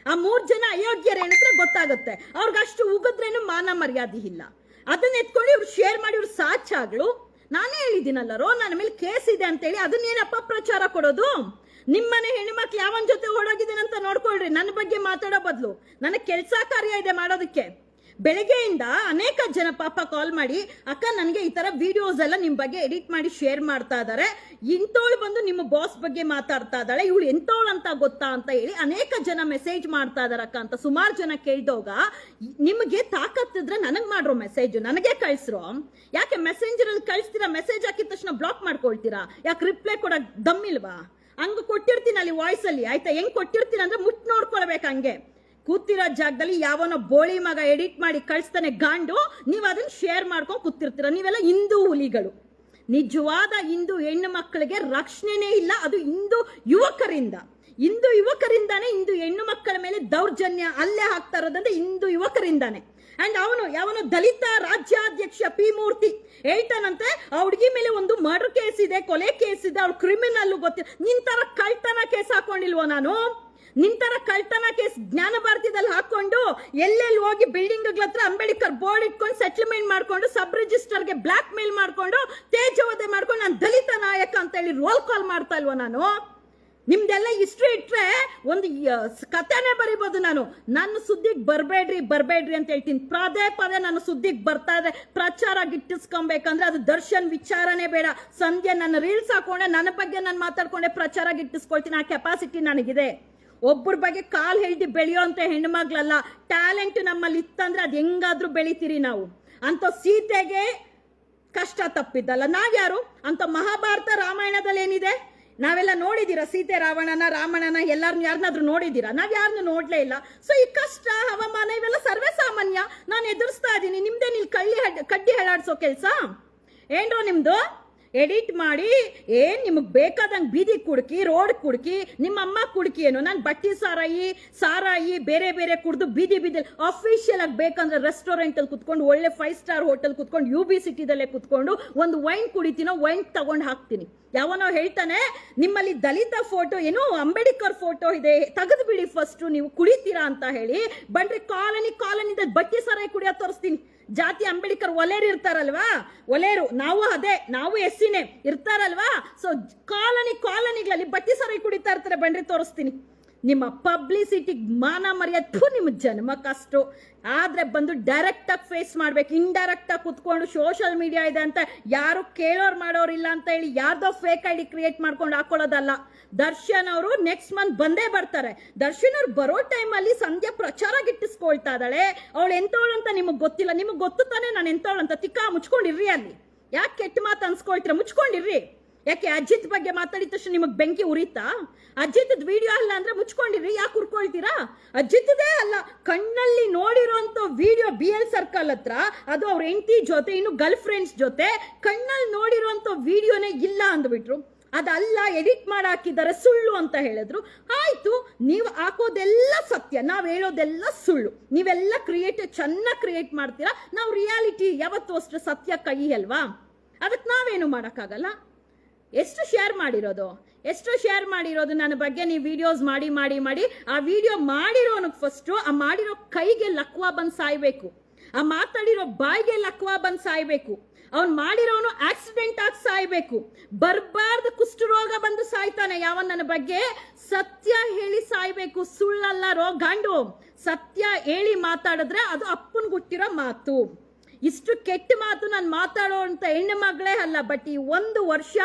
ಆ ಮೂರ್ ಜನ ಅಯೋಗ್ಯರು ಹೇಳಿದ್ರೆ ಗೊತ್ತಾಗುತ್ತೆ. ಅವ್ರಿಗಷ್ಟು ಉಗಿದ್ರೇನು ಮಾನ ಮರ್ಯಾದೆ ಇಲ್ಲ. ಅದನ್ನ ಎತ್ಕೊಂಡು ಇವ್ರು ಶೇರ್ ಮಾಡಿ ಇವ್ರು ಸಾಚಾಗ್ಲು ನಾನೇ ಹೇಳಿದ್ದೀನಲ್ಲರೋ ನನ್ನ ಮೇಲೆ ಕೇಸ್ ಇದೆ ಅಂತೇಳಿ ಅದನ್ನೇನಪ್ಪ ಪ್ರಚಾರ ಕೊಡೋದು? ನಿಮ್ಮನೆ ಹೆಣ್ಮಕ್ಳು ಯಾವನ್ ಜೊತೆ ಓಡೋಗಿದ್ದೀನಂತ ನೋಡ್ಕೊಳ್ರಿ, ನನ್ನ ಬಗ್ಗೆ ಮಾತಾಡೋ ಬದಲು. ನನಗೆ ಕೆಲಸ ಕಾರ್ಯ ಇದೆ ಮಾಡೋದಕ್ಕೆ. ಬೆಳಗ್ಗೆಯಿಂದ ಅನೇಕ ಜನ ಪಾಪ ಕಾಲ್ ಮಾಡಿ, ಅಕ್ಕ, ನನಗೆ ಈ ತರ ವಿಡಿಯೋಸ್ ಎಲ್ಲ ನಿಮ್ಮ ಬಗ್ಗೆ ಎಡಿಟ್ ಮಾಡಿ ಶೇರ್ ಮಾಡ್ತಾ ಇದ್ದಾರೆ ಇಂಥವಳು ಬಂದು ನಿಮ್ಮ ಬಾಸ್ ಬಗ್ಗೆ ಮಾತಾಡ್ತಾ ಇದ್ದಾಳೆ ಇವಳು ಎಂಥವಳು ಅಂತ ಗೊತ್ತಾ ಅಂತ ಹೇಳಿ ಅನೇಕ ಜನ ಮೆಸೇಜ್ ಮಾಡ್ತಾ ಇದ್ದಾರೆ ಅಕ್ಕ ಅಂತ ಸುಮಾರು ಜನ ಕೇಳಿದೋಗ, ನಿಮಗೆ ತಾಕತ್ತಿದ್ರೆ ನನಗೆ ಮಾಡ್ರೋ ಮೆಸೇಜ್ ನನಗೆ ಕಳಿಸ್ರು? ಯಾಕೆ ಮೆಸೆಂಜರ್ ಅಲ್ಲಿ ಕಳಿಸ್ತೀರಾ? ಮೆಸೇಜ್ ಹಾಕಿದ ತಕ್ಷಣ ಬ್ಲಾಕ್ ಮಾಡ್ಕೊಳ್ತೀರಾ? ಯಾಕೆ ರಿಪ್ಲೈ ಕೊಡಕ್ ದಮ್ಮಿಲ್ವಾ ಹಂಗೆ ಕೊಟ್ಟಿರ್ತೀನಿ ಅಲ್ಲಿ ವಾಯ್ಸ್ ಅಲ್ಲಿ. ಆಯ್ತಾ? ಹೆಂಗ್ ಕೊಟ್ಟಿರ್ತೀನಿ ಅಂದ್ರೆ ಮುಟ್ ನೋಡ್ಕೊಳ್ಬೇಕು ಹಂಗೆ. ಕೂತಿರೋ ಜಾಗದಲ್ಲಿ ಯಾವನೋ ಬೋಳಿ ಮಗ ಎಡಿಟ್ ಮಾಡಿ ಕಳಿಸ್ತಾನೆ ಗಾಂಡು, ನೀವು ಅದನ್ನ ಶೇರ್ ಮಾಡ್ಕೊಂಡು ಕೂತಿರ್ತೀರ. ನೀವೆಲ್ಲ ಹಿಂದೂ ಹುಲಿಗಳು. ನಿಜವಾದ ಹಿಂದೂ ಹೆಣ್ಣು ಮಕ್ಕಳಿಗೆ ರಕ್ಷಣೆನೇ ಇಲ್ಲ, ಅದು ಹಿಂದೂ ಯುವಕರಿಂದ. ಹಿಂದೂ ಯುವಕರಿಂದಾನೇ ಹಿಂದೂ ಹೆಣ್ಣು ಮಕ್ಕಳ ಮೇಲೆ ದೌರ್ಜನ್ಯ ಅಲ್ಲೇ ಹಾಕ್ತಾ ಇರೋದಂದ್ರೆ ಹಿಂದೂ ಯುವಕರಿಂದಾನೆ. ಅಂಡ್ ಅವನು, ಯಾವನು ದಲಿತ ರಾಜ್ಯಾಧ್ಯಕ್ಷ ಪಿ ಮೂರ್ತಿ ಹೇಳ್ತಾನಂತೆ, ಆ ಹುಡುಗಿ ಮೇಲೆ ಒಂದು ಮರ್ಡರ್ ಕೇಸ್ ಇದೆ, ಕೊಲೆ ಕೇಸ್ ಇದೆ, ಅವಳು ಕ್ರಿಮಿನಲ್ ಗೊತ್ತಿಲ್ಲ. ನಿನ್ ಕಳ್ತನ ಕೇಸ್ ಹಾಕೊಂಡಿಲ್ವೋ ನಾನು? ನಿನ್ ತರ ಕಳ್ತನ ಕೇಸ್ ಜ್ಞಾನ ಭಾರತಿದಲ್ಲಿ ಹಾಕೊಂಡು ಎಲ್ಲೆಲ್ಲಿ ಹೋಗಿ ಬಿಲ್ಡಿಂಗ್ ಹತ್ರ ಅಂಬೇಡ್ಕರ್ ಬೋರ್ಡ್ ಇಟ್ಕೊಂಡು ಸೆಟ್ಲ್ಮೆಂಟ್ ಮಾಡ್ಕೊಂಡು ಸಬ್ ರಿಜಿಸ್ಟರ್ಗೆ ಬ್ಲಾಕ್ ಮೇಲ್ ಮಾಡ್ಕೊಂಡು ತೇಜವಧೆ ಮಾಡ್ಕೊಂಡು ನಾನು ದಲಿತ ನಾಯಕ ಅಂತ ಹೇಳಿ ರೋಲ್ ಕಾಲ್ ಮಾಡ್ತಾ ಇಲ್ವಾ ನಾನು? ನಿಮ್ದೆಲ್ಲ ಹಿಸ್ಟ್ರಿ ಇಟ್ರೆ ಒಂದು ಕಥೆನೇ ಬರಿಬೋದು ನಾನು. ನನ್ನ ಸುದ್ದಿಗೆ ಬರಬೇಡ್ರಿ ಬರಬೇಡ್ರಿ ಅಂತ ಹೇಳ್ತೀನಿ. ಪದೇ ಪದೇ ನನ್ನ ಸುದ್ದಿಗೆ ಬರ್ತಾ ಇದೆ. ಪ್ರಚಾರ ಗಿಟ್ಟಿಸ್ಕೊಬೇಕಂದ್ರೆ ಅದು ದರ್ಶನ್ ವಿಚಾರನೇ ಬೇಡ. ಸಂಧ್ಯಾ ನನ್ನ ರೀಲ್ಸ್ ಹಾಕೊಂಡೆ, ನನ್ನ ಬಗ್ಗೆ ನಾನು ಮಾತಾಡ್ಕೊಂಡೆ, ಪ್ರಚಾರ ಗಿಟ್ಟಿಸ್ಕೊಳ್ತೀನಿ. ಆ ಕೆಪಾಸಿಟಿ ನನಗಿದೆ. ಒಬ್ಬರ ಬಗ್ಗೆ ಕಾಲ್ ಹಿಡ್ದು ಬೆಳೆಯೋಂಥ ಹೆಣ್ಮಗ್ಳಲ್ಲ ಟ್ಯಾಲೆಂಟ್ ನಮ್ಮಲ್ಲಿ ಇತ್ತಂದ್ರೆ ಅದು ಹೆಂಗಾದ್ರೂ ಬೆಳಿತೀರಿ ನಾವು. ಅಂತ ಸೀತೆಗೆ ಕಷ್ಟ ತಪ್ಪಿದ್ದಲ್ಲ. ನಾವ್ಯಾರು? ಅಂತ ಮಹಾಭಾರತ ರಾಮಾಯಣದಲ್ಲಿ ಏನಿದೆ ನಾವೆಲ್ಲ ನೋಡಿದ್ದೀರ ಸೀತೆ ರಾವಣನ ರಾಮಣನ ಎಲ್ಲರನ್ನು ಯಾರನ್ನಾದ್ರೂ ನೋಡಿದ್ದೀರಾ ನಾವು ಯಾರನ್ನು ನೋಡಲೇ ಇಲ್ಲ. ಸೊ ಈ ಕಷ್ಟ, ಹವಾಮಾನ ಇವೆಲ್ಲ ಸರ್ವೇ ಸಾಮಾನ್ಯ. ನಾನು ಎದುರಿಸ್ತಾ ಇದ್ದೀನಿ. ನಿಮ್ದೇ ನೀವು ಕಳ್ಳಿ ಕಡ್ಡಿ ಹೆಡಾಡ್ಸೋ ಕೆಲಸ? ಏನ್ರೋ ನಿಮ್ದು? ಎಡಿಟ್ ಮಾಡಿ, ಏನ್ ನಿಮಗ್ ಬೇಕಾದಂಗೆ ಬೀದಿ ಕುಡ್ಕಿ, ರೋಡ್ ಕುಡ್ಕಿ ನಿಮ್ಮ ಅಮ್ಮ ಕುಡ್ಕಿ ಏನು ನಾನು ಬಟ್ಟಿ ಸಾರಾಯಿ ಸಾರಾಯಿ, ಬೇರೆ ಬೇರೆ ಕುಡ್ದು ಬೀದಿ ಬೀದಿ ಅಫಿಷಿಯಲ್ ಆಗಿ ಬೇಕಂದ್ರೆ ರೆಸ್ಟೋರೆಂಟ್ ಅಲ್ಲಿ ಕುತ್ಕೊಂಡು, ಒಳ್ಳೆ ಫೈವ್ ಸ್ಟಾರ್ ಹೋಟೆಲ್ ಕುತ್ಕೊಂಡು ಯು ಬಿ ಸಿಟಿದಲ್ಲೇ ಕುತ್ಕೊಂಡು, ಒಂದು ವೈನ್ ಕುಡಿತೀನೋ ವೈನ್ ತಗೊಂಡು ಹಾಕ್ತೀನಿ. ಯಾವನೋ ಹೇಳ್ತಾನೆ, ನಿಮ್ಮಲ್ಲಿ ದಲಿತ ಫೋಟೋ ಏನು ಅಂಬೇಡ್ಕರ್ ಫೋಟೋ ಇದೆ ತೆಗೆದು ಬಿಡಿ ಫಸ್ಟ್ ನೀವು ಕುಡಿತೀರಾ ಅಂತ ಹೇಳಿ, ಬಂದ್ರೆ ಕಾಲನಿ ಕಾಲನಿಂದ ಬಟ್ಟಿ ಸಾರಾಯಿ ಕುಡಿಯೋ ತೋರಿಸ್ತೀನಿ. ಜಾತಿ ಅಂಬೇಡ್ಕರ್ ಒಲೇರು ಇರ್ತಾರಲ್ವಾ? ಒಲೇರು, ನಾವು ಅದೇ, ನಾವು ಎಸ್ಸಿನೇ ಇರ್ತಾರಲ್ವಾ? ಸೊ ಕಾಲನಿ ಕಾಲನಿಗಳಲ್ಲಿ ಬಟ್ಟಿ ಸರಿ ಕುಡಿತಾ ಇರ್ತಾರೆ. ಬನ್ರಿ, ತೋರಿಸ್ತೀನಿ. ನಿಮ್ಮ ಪಬ್ಲಿಸಿಟಿ ಮಾನ ಮರ್ಯಾದೆ. ನಿಮ್ಮ ಜನ್ಮಕ್ಕಷ್ಟು ಆದ್ರೆ ಬಂದು ಡೈರೆಕ್ಟ್ ಆಗಿ ಫೇಸ್ ಮಾಡ್ಬೇಕು ಇಂಡೈರೆಕ್ಟ್ ಆಗಿ ಕುತ್ಕೊಂಡು ಸೋಷಲ್ ಮೀಡಿಯಾ ಇದೆ ಅಂತ ಯಾರು ಕೇಳೋರು ಮಾಡೋರಿಲ್ಲ ಅಂತ ಹೇಳಿ ಯಾರ್ದೋ ಫೇಕ್ ಐ ಡಿ ಕ್ರಿಯೇಟ್ ಮಾಡ್ಕೊಂಡು ಹಾಕೊಳ್ಳೋದಲ್ಲ. ದರ್ಶನ್ ಅವರು ನೆಕ್ಸ್ಟ್ ಮಂತ್ ಬಂದೇ ಬರ್ತಾರೆ. ದರ್ಶನ್ ಅವ್ರು ಬರೋ ಟೈಮಲ್ಲಿ ಸಂಧ್ಯಾ ಪ್ರಚಾರ ಗಿಟ್ಟಿಸ್ಕೊಳ್ತಾ ಇದ್ದಾಳೆ. ಅವಳು ಎಂತವಳು ಅಂತ ನಿಮಗೆ ಗೊತ್ತಿಲ್ಲ. ನಿಮಗೆ ಗೊತ್ತು ತಾನೇ ನಾನು ಎಂತವಳು ಅಂತ. ತಿಕ್ಕ ಮುಚ್ಕೊಂಡಿರ್ರಿ ಅಲ್ಲಿ. ಯಾಕೆ ಕೆಟ್ಟ ಮಾತು ಅನ್ಸ್ಕೊಳ್ತೀರ? ಮುಚ್ಕೊಂಡಿರ್ರಿ. ಯಾಕೆ ಅಜಿತ್ ಬಗ್ಗೆ ಮಾತಾಡಿದ ತಕ್ಷಣ ನಿಮಗೆ ಬೆಂಕಿ ಉರಿತಾ? ಅಜಿತ್ ವಿಡಿಯೋ ಅಲ್ಲ ಅಂದ್ರೆ ಮುಚ್ಕೊಂಡಿರಿ, ಯಾಕೆ ಉರ್ಕೊಳ್ತೀರಾ? ಅಜಿತ್ದೇ ಅಲ್ಲ, ಕಣ್ಣಲ್ಲಿ ನೋಡಿರೋಂಥ ವಿಡಿಯೋ ಬಿ ಎಲ್ ಸರ್ಕಲ್ ಹತ್ರ, ಅದು ಅವ್ರ ಹೆಂಡತಿ ಜೊತೆ, ಇನ್ನು ಗರ್ಲ್ ಫ್ರೆಂಡ್ಸ್ ಜೊತೆ, ಕಣ್ಣಲ್ಲಿ ನೋಡಿರೋಂಥ ವಿಡಿಯೋನೇ ಇಲ್ಲ ಅಂದ್ಬಿಟ್ರು. ಅದಲ್ಲ ಎಡಿಟ್ ಮಾಡಿ ಹಾಕಿದ್ದಾರೆ ಸುಳ್ಳು ಅಂತ ಹೇಳಿದ್ರು. ಆಯ್ತು, ನೀವು ಹಾಕೋದೆಲ್ಲ ಸತ್ಯ, ನಾವು ಹೇಳೋದೆಲ್ಲ ಸುಳ್ಳು. ನೀವೆಲ್ಲ ಕ್ರಿಯೇಟ್ ಚೆನ್ನಾಗಿ ಕ್ರಿಯೇಟ್ ಮಾಡ್ತೀರಾ? ನಾವು ರಿಯಾಲಿಟಿ ಯಾವತ್ತೂ ಅಷ್ಟು ಸತ್ಯ ಕೈ ಅಲ್ವಾ? ಅದಕ್ಕೆ ನಾವೇನು ಮಾಡೋಕ್ಕಾಗಲ್ಲ? ಎಷ್ಟು ಶೇರ್ ಮಾಡಿರೋದು? ಎಷ್ಟು ಶೇರ್ ಮಾಡಿರೋದು ನನ್ನ ಬಗ್ಗೆ ನೀವು ವಿಡಿಯೋಸ್ ಮಾಡಿ ಮಾಡಿ ಮಾಡಿ, ಆ ವಿಡಿಯೋ ಮಾಡಿರೋನಿಗೆ ಫಸ್ಟು ಆ ಮಾಡಿರೋ ಕೈಗೆ ಲಕ್ವಾ ಬಂದು ಸಾಯ್ಬೇಕು. ಆ ಮಾತಾಡಿರೋ ಬಾಯಿಗೆ ಲಕ್ವಾ ಬಂದು ಸಾಯ್ಬೇಕು. ಅವ್ನು ಮಾಡಿರೋನು ಆಕ್ಸಿಡೆಂಟ್ ಆಗಿ ಸಾಯ್ಬೇಕು. ಬರ್ಬಾರ್ದು ಕುಷ್ಠರೋಗ ಬಂದು ಸಾಯ್ತಾನೆ ಯಾವ ನನ್ನ ಬಗ್ಗೆ? ಸತ್ಯ ಹೇಳಿ ಸಾಯ್ಬೇಕು. ಸುಳ್ಳಲ್ಲ ರೋ ಗಂಡು. ಸತ್ಯ ಹೇಳಿ ಮಾತಾಡಿದ್ರೆ ಅದು ಅಪ್ಪನ ಗುಟ್ಟಿರೋ ಮಾತು. ಇಷ್ಟು ಕೆಟ್ಟ ಮಾತು ನಾನು ಮಾತಾಡೋ ಅಂತ ಹೆಣ್ಣು ಮಗಳೇ ಅಲ್ಲ ಬಟ್ ಈ ಒಂದು ವರ್ಷ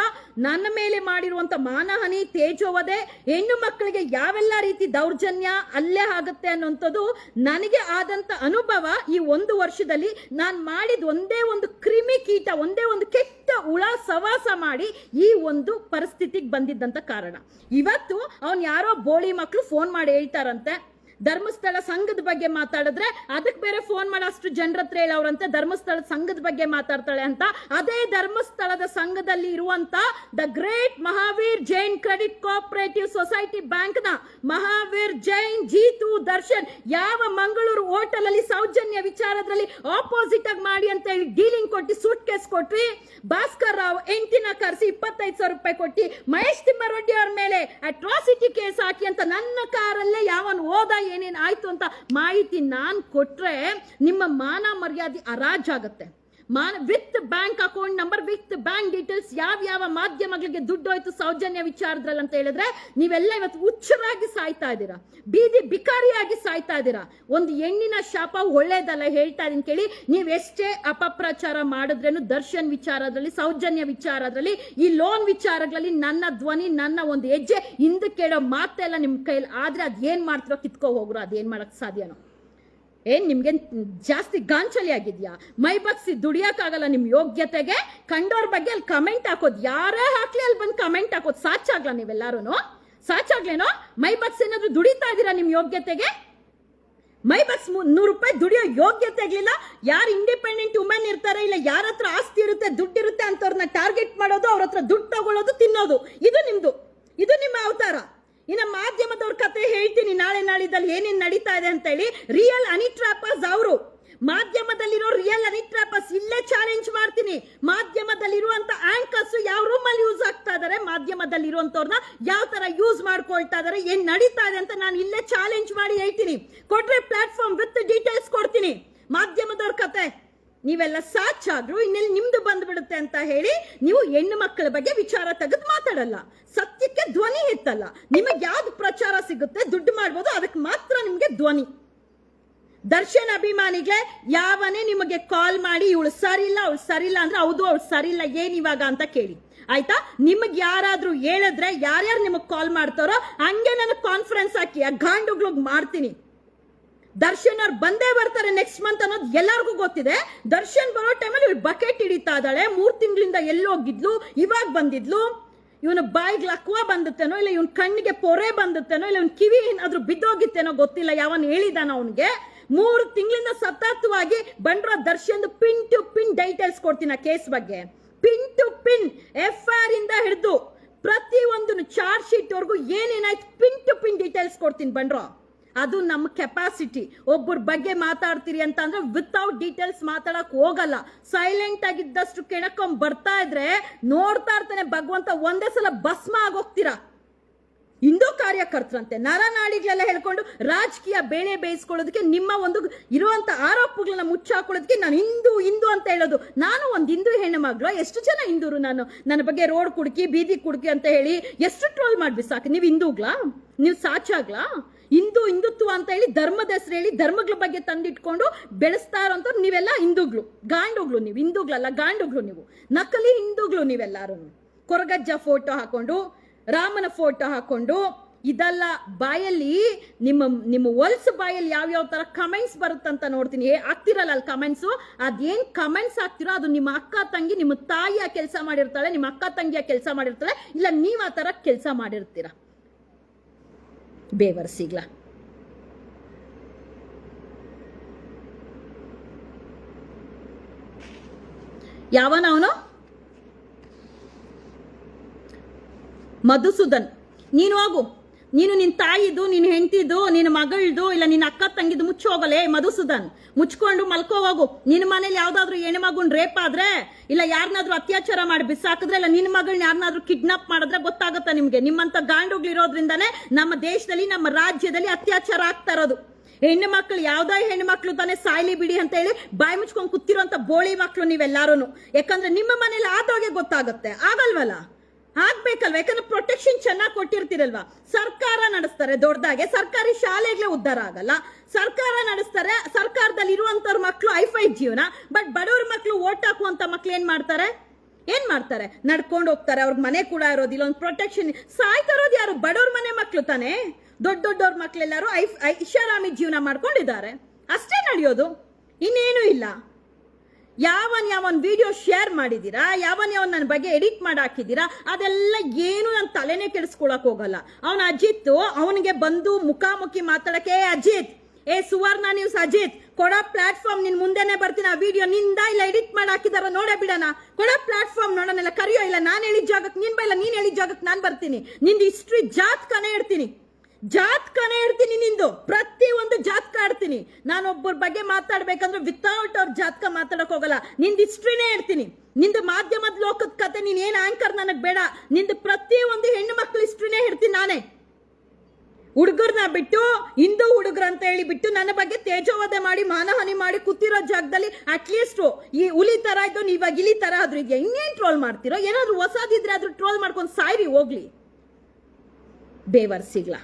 ನನ್ನ ಮೇಲೆ ಮಾಡಿರುವಂಥ ಮಾನಹಾನಿ ತೇಜೋವದೆ ಹೆಣ್ಣು ಮಕ್ಕಳಿಗೆ ಯಾವೆಲ್ಲ ರೀತಿ ದೌರ್ಜನ್ಯ ಅಲ್ಲೇ ಆಗುತ್ತೆ ಅನ್ನೋಂಥದ್ದು ನನಗೆ ಆದಂತ ಅನುಭವ ಈ ಒಂದು ವರ್ಷದಲ್ಲಿ ನಾನು ಮಾಡಿದ ಒಂದೇ ಒಂದು ಕ್ರಿಮಿ ಕೀಟ, ಒಂದೇ ಒಂದು ಕೆಟ್ಟ ಹುಳ ಸವಾಸ ಮಾಡಿ ಈ ಒಂದು ಪರಿಸ್ಥಿತಿಗೆ ಬಂದಿದ್ದಂತ ಕಾರಣ. ಇವತ್ತು ಅವನು ಯಾರೋ ಬೋಳಿ ಮಕ್ಕಳು ಫೋನ್ ಮಾಡಿ ಹೇಳ್ತಾರಂತೆ ಧರ್ಮಸ್ಥಳ ಸಂಘದ ಬಗ್ಗೆ ಮಾತಾಡಿದ್ರೆ ಅದಕ್ಕೆ ಬೇರೆ ಫೋನ್ ಮಾಡೋ, ಅಷ್ಟು ಜನರ ಹತ್ರ ಹೇಳೋರಂತೆ, ಧರ್ಮಸ್ಥಳ ಸಂಘದ ಬಗ್ಗೆ ಮಾತಾಡ್ತಾಳೆ ಅಂತ. ಅದೇ ಧರ್ಮಸ್ಥಳದ ಸಂಘದಲ್ಲಿ ಇರುವಂತ the great Mahavir Jain credit cooperative society ಬ್ಯಾಂಕ್ನ ಮಹಾವೀರ್ ಜೈನ್ ಜೀತು ದರ್ಶನ್ ಯಾವ ಮಂಗಳೂರು ಹೋಟೆಲ್ ಅಲ್ಲಿ ಸೌಜನ್ಯ ವಿಚಾರದಲ್ಲಿ ಆಪೋಸಿಟ್ ಆಗಿ ಮಾಡಿ ಅಂತ ಹೇಳಿ ಡೀಲಿಂಗ್ ಕೊಟ್ಟು ಸೂಟ್ ಕೇಸ್ ಕೊಟ್ರಿ ಭಾಸ್ಕರ್ ರಾವ್ ಎಂಟಿನ ಕರೆಸಿ ಇಪ್ಪತ್ತೈದು ಸಾವಿರ ರೂಪಾಯಿ ಕೊಟ್ಟು. ಮಹೇಶ್ ತಿಮ್ಮಾರೆಡ್ಡಿ ಅವ್ರ ಮೇಲೆ ಅಟ್ರಾಸಿಟಿ ಕೇಸ್ ಹಾಕಿ ಅಂತ ನನ್ನ ಕಾರಲ್ಲೇ ಯಾವನ್ ಹೋದ ಏನೇನ್ ಆಯ್ತು ಅಂತ ಮಾಹಿತಿ ನಾನ್ ಕೊಟ್ರೆ ನಿಮ್ಮ ಮಾನ ಮರ್ಯಾದೆ ಅರಾಜಾಗತ್ತೆ. ಮಾನ, with bank account number, with bank details ಯಾವ ಯಾವ ಮಾಧ್ಯಮಗಳಿಗೆ ದುಡ್ಡು ಹೋಯ್ತು ಸೌಜನ್ಯ ವಿಚಾರದ್ರಲ್ಲಿ ಅಂತ ಹೇಳಿದ್ರೆ ನೀವೆಲ್ಲ ಇವತ್ತು ಹುಚ್ಚರಾಗಿ ಸಾಯ್ತಾ ಇದ್ದೀರಾ? ಬೀದಿ ಬಿಕಾರಿಯಾಗಿ ಸಾಯ್ತಾ ಇದ್ದೀರಾ? ಒಂದು ಹೆಣ್ಣಿನ ಶಾಪ ಒಳ್ಳೇದಲ್ಲ ಹೇಳ್ತಾ ಇದೀನಿ ಕೇಳಿ, ನೀವ್ ಎಷ್ಟೇ ಅಪಪ್ರಚಾರ ಮಾಡಿದ್ರೇನು ದರ್ಶನ್ ವಿಚಾರದಲ್ಲಿ ಸೌಜನ್ಯ ವಿಚಾರದಲ್ಲಿ ಈ ಲೋನ್ ವಿಚಾರಗಳಲ್ಲಿ ನನ್ನ ಧ್ವನಿ, ನನ್ನ ಒಂದು ಹೆಜ್ಜೆ ಹಿಂದಕ್ಕೆ ಕೇಳೋ ಮಾತೆಲ್ಲ ನಿಮ್ಮ ಕೈಲಿ ಆದ್ರೆ ಅದ್ ಏನ್ ಮಾಡ್ತಿರೋ ಕಿತ್ಕೋ ಹೋಗ್ರು ಅದೇನ್ ಮಾಡಕ್ ಸಾಧ್ಯನೋ? ಏನ್ ನಿಮ್ಗೆ ಜಾಸ್ತಿ ಗಾಂಚಲಿ ಆಗಿದ್ಯಾ? ಮೈ ಬಗ್ಸಿ ದುಡಿಯಕ್ಕಾಗಲ್ಲ ನಿಮ್ಮ ಯೋಗ್ಯತೆಗೆ? ಕಂಡೋರ್ ಬಗ್ಗೆ ಅಲ್ಲಿ ಕಮೆಂಟ್ ಹಾಕೋದು ಯಾರೇ ಹಾಕ್ಲಿ ಅಲ್ಲಿ ಬಂದು ಕಮೆಂಟ್ ಹಾಕೋದ್ ಸಾಚಾಗ್ಲ ನೀವೆಲ್ಲಾರು ಸಾಚಾಗ್ಲೇನೋ ಮೈ ಬಗ್ಸ್ ಏನಾದ್ರು ದುಡಿತಾ ಇದೀರಾ ನಿಮ್ಮ ಯೋಗ್ಯತೆಗೆ? ಮೈ ಬಸ್ ನೂರು ರೂಪಾಯಿ ದುಡಿಯೋ ಯೋಗ್ಯತೆ ಆಗ್ಲಿಲ್ಲ? ಯಾರು ಇಂಡಿಪೆಂಡೆಂಟ್ ವುಮೆನ್ ಇರ್ತಾರೆ ಇಲ್ಲ ಯಾರ ಹತ್ರ ಆಸ್ತಿ ಇರುತ್ತೆ ದುಡ್ಡಿರುತ್ತೆ ಅಂತವ್ರನ್ನ ಟಾರ್ಗೆಟ್ ಮಾಡೋದು, ಅವ್ರ ಹತ್ರ ದುಡ್ಡು ತಗೊಳ್ಳೋದು, ತಿನ್ನೋದು. ಇದು ನಿಮ್ದು. ಇದು ನಿಮ್ಮ ಅವತಾರ. ಇನ್ನ ಮಾಧ್ಯಮದವ್ರ ಕತೆ ಹೇಳ್ತೀನಿ. ನಾಳೆ ನಾಳಿದ್ದಲ್ಲಿ ಏನೇನು ನಡೀತಾ ಇದೆ ಅಂತ ಹೇಳಿ ರಿಯಲ್ ಅನಿಟ್ರಾಪಸ್ ಅವರು. ಮಾಧ್ಯಮದಲ್ಲಿರೋ ರಿಯಲ್ ಅನಿಟ್ರಾಪಸ್ ಇಲ್ಲೇ ಚಾಲೆಂಜ್ ಮಾಡ್ತೀನಿ. ಮಾಧ್ಯಮದಲ್ಲಿರುವಂತ ಆಂಕರ್ಸ್ ಯಾವ ರೂಮ್ ಅಲ್ಲಿ ಯೂಸ್ ಆಗ್ತಾ ಇದಾರೆ? ಮಾಧ್ಯಮದಲ್ಲಿರುವಂತವ್ರನ್ನ ಯಾವ ತರ ಯೂಸ್ ಮಾಡ್ಕೊಳ್ತಾ ಇದಾರೆ? ಏನ್ ನಡೀತಾ ಇದೆ ಅಂತ ನಾನು ಇಲ್ಲೇ ಚಾಲೆಂಜ್ ಮಾಡಿ ಹೇಳ್ತೀನಿ. ಕೊಟ್ರೆ ಪ್ಲಾಟ್ಫಾರ್ಮ್ ವಿತ್ ಡೀಟೇಲ್ಸ್ ಕೊಡ್ತೀನಿ. ಮಾಧ್ಯಮದವ್ರ ಕತೆ. ನೀವೆಲ್ಲ ಸಾಚಾದ್ರು ಇನ್ನೆಲ್ಲಿ ನಿಮ್ದು ಬಂದ್ಬಿಡುತ್ತೆ ಅಂತ ಹೇಳಿ ನೀವು ಹೆಣ್ಣು ಮಕ್ಕಳ ಬಗ್ಗೆ ವಿಚಾರ ತೆಗೆದು ಮಾತಾಡಲ್ಲ. ಸತ್ಯಕ್ಕೆ ಧ್ವನಿ ಎತ್ತಲ್ಲ. ನಿಮಗೆ ಯಾವ್ದು ಪ್ರಚಾರ ಸಿಗುತ್ತೆ, ದುಡ್ಡು ಮಾಡ್ಬೋದು, ಅದಕ್ಕೆ ಮಾತ್ರ ನಿಮಗೆ ಧ್ವನಿ. ದರ್ಶನ್ ಅಭಿಮಾನಿಗೆ ಯಾವನೇ ನಿಮಗೆ ಕಾಲ್ ಮಾಡಿ, ಇವಳು ಸರಿಲ್ಲ ಅವಳು ಸರಿಲ್ಲ ಅಂದ್ರೆ ಹೌದು, ಅವಳು ಸರಿಲ್ಲ ಏನ್ ಇವಾಗ ಅಂತ ಕೇಳಿ. ಆಯ್ತಾ? ನಿಮಗೆ ಯಾರಾದ್ರೂ ಹೇಳಿದ್ರೆ, ಯಾರ್ಯಾರು ನಿಮಗೆ ಕಾಲ್ ಮಾಡ್ತಾರೋ, ಹಂಗೆ ನನಗೆ ಕಾನ್ಫರೆನ್ಸ್ ಹಾಕಿ, ಆ ಗಾಂಡುಗ್ಳಿಗೆ ಮಾಡ್ತೀನಿ ದರ್ಶನ್ ಅವ್ರು ಬಂದೇ ಬರ್ತಾರೆ ನೆಕ್ಸ್ಟ್ ಮಂತ್ ಅನ್ನೋದು ಎಲ್ಲರಿಗೂ ಗೊತ್ತಿದೆ. ದರ್ಶನ್ ಬರೋ ಟೈಮಲ್ಲಿ ಇವಳು ಬಕೆಟ್ ಹಿಡಿತಾ ಇದ್ದಾಳೆ. ಮೂರು ತಿಂಗಳಿಂದ ಎಲ್ಲೋಗಿದ್ಲು, ಇವಾಗ ಬಂದಿದ್ಲು. ಇವನ ಬಾಯಿಗೆ ಲಕ್ವ ಬಂದುತ್ತೇನೋ, ಇಲ್ಲ ಇವನ್ ಕಣ್ಣಿಗೆ ಪೊರೆ ಬಂದುತ್ತೇನೋ, ಇಲ್ಲ ಇವನ್ ಕಿವಿ ಏನಾದ್ರೂ ಬಿದ್ದೋಗಿತ್ತೇನೋ ಗೊತ್ತಿಲ್ಲ, ಯಾವನ್ ಹೇಳಿದಾನ ಅವನಿಗೆ. ಮೂರು ತಿಂಗಳಿಂದ ಸತತವಾಗಿ ಬಂಡ್ರ Darshan pin to pin details ಕೊಡ್ತೀನಿ ಆ ಕೇಸ್ ಬಗ್ಗೆ. Pin to pin F R ಇಂದ ಹಿಡಿದು ಪ್ರತಿ ಒಂದು ಚಾರ್ಜ್ ಶೀಟ್ ವರ್ಗು ಏನೇನಾಯ್ತು ಪಿನ್ ಟು ಪಿನ್ ಡೀಟೇಲ್ಸ್ ಕೊಡ್ತೀನಿ ಬಂಡ್ರೋ. ಅದು ನಮ್ಮ ಕೆಪಾಸಿಟಿ ಒಬ್ಬರ ಬಗ್ಗೆ ಮಾತಾಡ್ತೀರಿ ಅಂತ ಅಂದ್ರೆ ವಿತೌಟ್ ಡೀಟೇಲ್ಸ್ ಮಾತಾಡಕ್ ಹೋಗಲ್ಲ. ಸೈಲೆಂಟ್ ಆಗಿದ್ದಷ್ಟು ಕೆಣಕೊಂಡ್ ಬರ್ತಾ ಇದ್ರೆ ನೋಡ್ತಾ ಇರ್ತಾನೆ ಭಗವಂತ, ಒಂದೇ ಸಲ ಭಸ್ಮ ಆಗೋಗ್ತೀರಾ? ಹಿಂದೂ ಕಾರ್ಯಕರ್ತರಂತೆ ನರನಾಡಿಗಳೆಲ್ಲ ಹೇಳ್ಕೊಂಡು ರಾಜಕೀಯ ಬೇಳೆ ಬೇಯಿಸ್ಕೊಳ್ಳೋದಕ್ಕೆ ನಿಮ್ಮ ಒಂದು ಇರುವಂತ ಆರೋಪಗಳನ್ನ ಮುಚ್ಚಾಕೊಳ್ಳೋದಕ್ಕೆ ನಾನು ಹಿಂದೂ ಹಿಂದೂ ಅಂತ ಹೇಳೋದು. ನಾನು ಒಂದು ಹಿಂದೂ ಹೆಣ್ಣು ಮಗಳು, ಎಷ್ಟು ಜನ ಹಿಂದೂರು ನಾನು? ನನ್ನ ಬಗ್ಗೆ ರೋಡ್ ಕುಡುಕಿ, ಬೀದಿ ಕುಡುಕಿ ಅಂತ ಹೇಳಿ ಎಷ್ಟು ಟ್ರೋಲ್ ಮಾಡ್ಬಿ ಸಾಕು? ನೀವು ಹಿಂದೂಗ್ಲಾ ನೀವು ಸಾಚಾಗ್ಲಾ ಹಿಂದೂ ಹಿಂದುತ್ವ ಅಂತ ಹೇಳಿ ಧರ್ಮದ ಹೆಸರು ಹೇಳಿ ಧರ್ಮಗಳ ಬಗ್ಗೆ ತಂದಿಟ್ಕೊಂಡು ಬೆಳೆಸ್ತಾ ಇರೋಂಥವ್ರು ನೀವೆಲ್ಲ ಹಿಂದೂಗಳು. ಗಾಂಡುಗಳು ನೀವು, ಹಿಂದೂಗಳಲ್ಲ, ಗಾಂಡುಗಳು ನೀವು. ನಕಲಿ ಹಿಂದೂಗಳು ನೀವೆಲ್ಲಾರು. ಕೊರಗಜ್ಜ ಫೋಟೋ ಹಾಕೊಂಡು, ರಾಮನ ಫೋಟೋ ಹಾಕೊಂಡು, ಇದೆಲ್ಲ ಬಾಯಲ್ಲಿ ನಿಮ್ಮ ನಿಮ್ಮ ಹೊಲ್ಸ್ ಬಾಯಲ್ಲಿ ಯಾವ್ಯಾವ ತರ ಕಮೆಂಟ್ಸ್ ಬರುತ್ತಂತ ನೋಡ್ತೀನಿ. ಆಗ್ತಿರಲ್ಲ ಅಲ್ಲಿ ಕಮೆಂಟ್ಸು ಅದೇನು ಕಮೆಂಟ್ಸ್ ಆಗ್ತಿರೋ ಅದು ನಿಮ್ಮ ಅಕ್ಕ ತಂಗಿ, ನಿಮ್ಮ ತಾಯಿಯ ಕೆಲಸ ಮಾಡಿರ್ತಾಳೆ, ನಿಮ್ಮ ಅಕ್ಕ ತಂಗಿಯ ಕೆಲಸ ಮಾಡಿರ್ತಾಳೆ. ಇಲ್ಲ, ನೀವು ಆ ತರ ಕೆಲಸ ಮಾಡಿರ್ತೀರ? ಬೇವರ್ಸಿಗ್ಲ ಯಾವನ ಅವನು? ಮಧುಸೂದನ್. ನೀನು ಹೋಗು. ನೀನು ನಿನ್ನ ತಾಯಿದು ನಿನ್ನ ಹೆಂಡತಿದು ನಿನ್ನ ಮಗಳದು, ಇಲ್ಲ ನಿನ್ನ ಅಕ್ಕ ತಂಗಿದು ಮುಚ್ಚಿ ಹೋಗಲೇ ಮಧುಸೂದನ್. ಮುಚ್ಕೊಂಡು ಮಲ್ಕೋ ಹೋಗು. ನಿನ್ನ ಮನೇಲಿ ಯಾವ್ದಾದ್ರು ಹೆಣ್ಣು ರೇಪ್ ಆದ್ರೆ, ಇಲ್ಲ ಯಾರನ್ನಾದ್ರೂ ಅತ್ಯಾಚಾರ ಮಾಡಿ ಬಿಸಾಕಿದ್ರೆ, ಇಲ್ಲ ನಿನ್ನ ಮಗಳನ್ನ ಯಾರನ್ನಾದ್ರೂ ಕಿಡ್ನಾಪ್ ಮಾಡಿದ್ರೆ ಗೊತ್ತಾಗುತ್ತಾ ನಿಮ್ಗೆ? ನಿಮ್ಮಂತ ಗಾಂಡುಗಳಿರೋದ್ರಿಂದಾನೇ ನಮ್ಮ ದೇಶದಲ್ಲಿ, ನಮ್ಮ ರಾಜ್ಯದಲ್ಲಿ ಅತ್ಯಾಚಾರ ಆಗ್ತಾ ಇರೋದು. ಹೆಣ್ಣು ಮಕ್ಳು, ಯಾವ್ದೋ ಹೆಣ್ಣು ಮಕ್ಳು ತಾನೇ ಸಾಯ್ಲಿ ಬಿಡಿ ಅಂತ ಹೇಳಿ ಬಾಯಿ ಮುಚ್ಕೊಂಡು ಕೂತಿರೋಂತ ಬೋಳಿ ಮಕ್ಳು ನೀವೆಲ್ಲಾರು ಯಾಕಂದ್ರೆ ನಿಮ್ಮ ಮನೇಲಿ ಆದೋಗೆ ಗೊತ್ತಾಗುತ್ತೆ. ಆಗಲ್ವಲ್ಲ? ಆಗ್ಬೇಕಲ್ವ? ಯಾಕಂದ್ರೆ ಪ್ರೊಟೆಕ್ಷನ್ ಚೆನ್ನಾಗಿ ಕೊಟ್ಟಿರ್ತೀರಲ್ವಾ? ಸರ್ಕಾರ ನಡೆಸ್ತಾರೆ ದೊಡ್ಡದಾಗೆ. ಸರ್ಕಾರಿ ಶಾಲೆಗಳೇ ಉದ್ಧಾರ ಆಗಲ್ಲ. ಸರ್ಕಾರ ನಡೆಸ್ತಾರೆ ಸರ್ಕಾರದಲ್ಲಿ ಇರುವಂತವ್ರ ಮಕ್ಕಳು ಐಫೈ ಜೀವನ ಬಟ್ ಬಡವ್ರ ಮಕ್ಕಳು ಓಟ್ ಹಾಕುವಂತ ಮಕ್ಳು ಏನ್ ಮಾಡ್ತಾರೆ? ಏನ್ ಮಾಡ್ತಾರೆ? ನಡ್ಕೊಂಡು ಹೋಗ್ತಾರೆ. ಅವ್ರ ಮನೆ ಕೂಡ ಇರೋದಿಲ್ಲ. ಒಂದು ಪ್ರೊಟೆಕ್ಷನ್ ಸಾಯ್ತಾ ಇರೋದು ಯಾರು? ಬಡವ್ರ ಮನೆ ಮಕ್ಳು ತಾನೇ? ದೊಡ್ಡ ದೊಡ್ಡವ್ರ ಮಕ್ಳೆಲ್ಲರೂ ಐ ಐಷಾರಾಮಿ ಜೀವನ ಮಾಡ್ಕೊಂಡಿದ್ದಾರೆ. ಅಷ್ಟೇ ನಡೆಯೋದು. ಇನ್ನೇನು ಇಲ್ಲ. ಯಾವನ್ ಯಾವನ್ ವಿಡಿಯೋ ಶೇರ್ ಮಾಡಿದ್ದೀರಾ ಯಾವನ್ ಯಾವನ್ ನನ್ನ ಬಗ್ಗೆ ಎಡಿಟ್ ಮಾಡಿ ಹಾಕಿದ್ದೀರಾ ಅದೆಲ್ಲ ಏನು ನನ್ನ ತಲೆನೇ ಕೆಡಿಸ್ಕೊಳಕ್ ಹೋಗಲ್ಲ. ಅವನ ಅಜಿತ್, ಅವನಿಗೆ ಬಂದು ಮುಖಾಮುಖಿ ಮಾತಾಡಕ್ಕೆ, "ಏ ಅಜಿತ್, ಏ ಸುವರ್ಣ ನ್ಯೂಸ್ ಅಜಿತ್ ಕೊಡ ಪ್ಲಾಟ್ಫಾರ್ಮ್ ನಿನ್ ಮುಂದೆನೆ ಬರ್ತೀನಿ, ಆ ವಿಡಿಯೋ ನಿಂದ ಇಲ್ಲ ಎಡಿಟ್ ಮಾಡಿ ಹಾಕಿದಾರ ನೋಡೇ ಬಿಡೋಣ. ಕೊಡ ಪ್ಲಾಟ್ಫಾರ್ಮ್ ನೋಡೋಣ ಕರಿಯೋ ಇಲ್ಲ, ನಾನು ಹೇಳಿದ ಜಾಗಕ್ಕೆ ನಿನ್ ಬೈಲ್ಲ ನೀನ್ ಹೇಳಿದ ಜಾಗಕ್ಕೆ ನಾನು ಬರ್ತೀನಿ. ನಿಂದು ಹಿಸ್ಟ್ರಿ ಜಾತ್ಕನೇ ಇಡ್ತೀನಿ. ಜಾತ್ಕನೇ ಇಡ್ತೀನಿ ನಿಂದು. ಪ್ರತಿ ಒಂದು ಜಾತ್ಕ ಆಡ್ತೀನಿ. ನಾನು ಒಬ್ಬರ ಬಗ್ಗೆ ಮಾತಾಡ್ಬೇಕಂದ್ರೆ ವಿತೌಟ್ ಅವ್ರ ಜಾತ್ಕ ಮಾತಾಡಕ್ ಹೋಗಲ್ಲ. ನಿಂದು ಹಿಸ್ಟ್ರಿನೇ ಹೇಳ್ತೀನಿ ನಿಂದು ಮಾಧ್ಯಮದ ಲೋಕದ ಕತೆ, ನೀನ್ ಏನ್ ಆಂಕರ್ ನನಗೆ ಬೇಡ. ನಿಂದು ಪ್ರತಿ ಒಂದು ಹೆಣ್ಣು ಮಕ್ಳ ಹಿಸ್ಟ್ರಿನೇ ಹೇಳ್ತೀನಿ ನಾನೇ. ಹುಡುಗರನ್ನ ಬಿಟ್ಟು, ಹಿಂದೂ ಹುಡುಗರು ಅಂತ ಹೇಳಿ ಬಿಟ್ಟು ನನ್ನ ಬಗ್ಗೆ ತೇಜೋವಧೆ ಮಾಡಿ, ಮಾನಹಾನಿ ಮಾಡಿ ಕೂತಿರೋ ಜಾಗದಲ್ಲಿ ಅಟ್ಲೀಸ್ಟ್ ಈ ಹುಲಿ ತರ ಇದ್ದು ಇವಾಗ ಇಲಿ ತರ ಆದ್ರೂ ಇದೆಯಾ? ಇನ್ನೇನ್ ಟ್ರೋಲ್ ಮಾಡ್ತಿರೋ? ಏನಾದ್ರು ಹೊಸದಿದ್ರೆ ಆದ್ರೂ ಟ್ರೋಲ್ ಮಾಡ್ಕೊಂಡು ಸಾಯ್ರಿ, ಹೋಗ್ಲಿ. ಬೇವರ್ಸಿಗ್ಲಾ.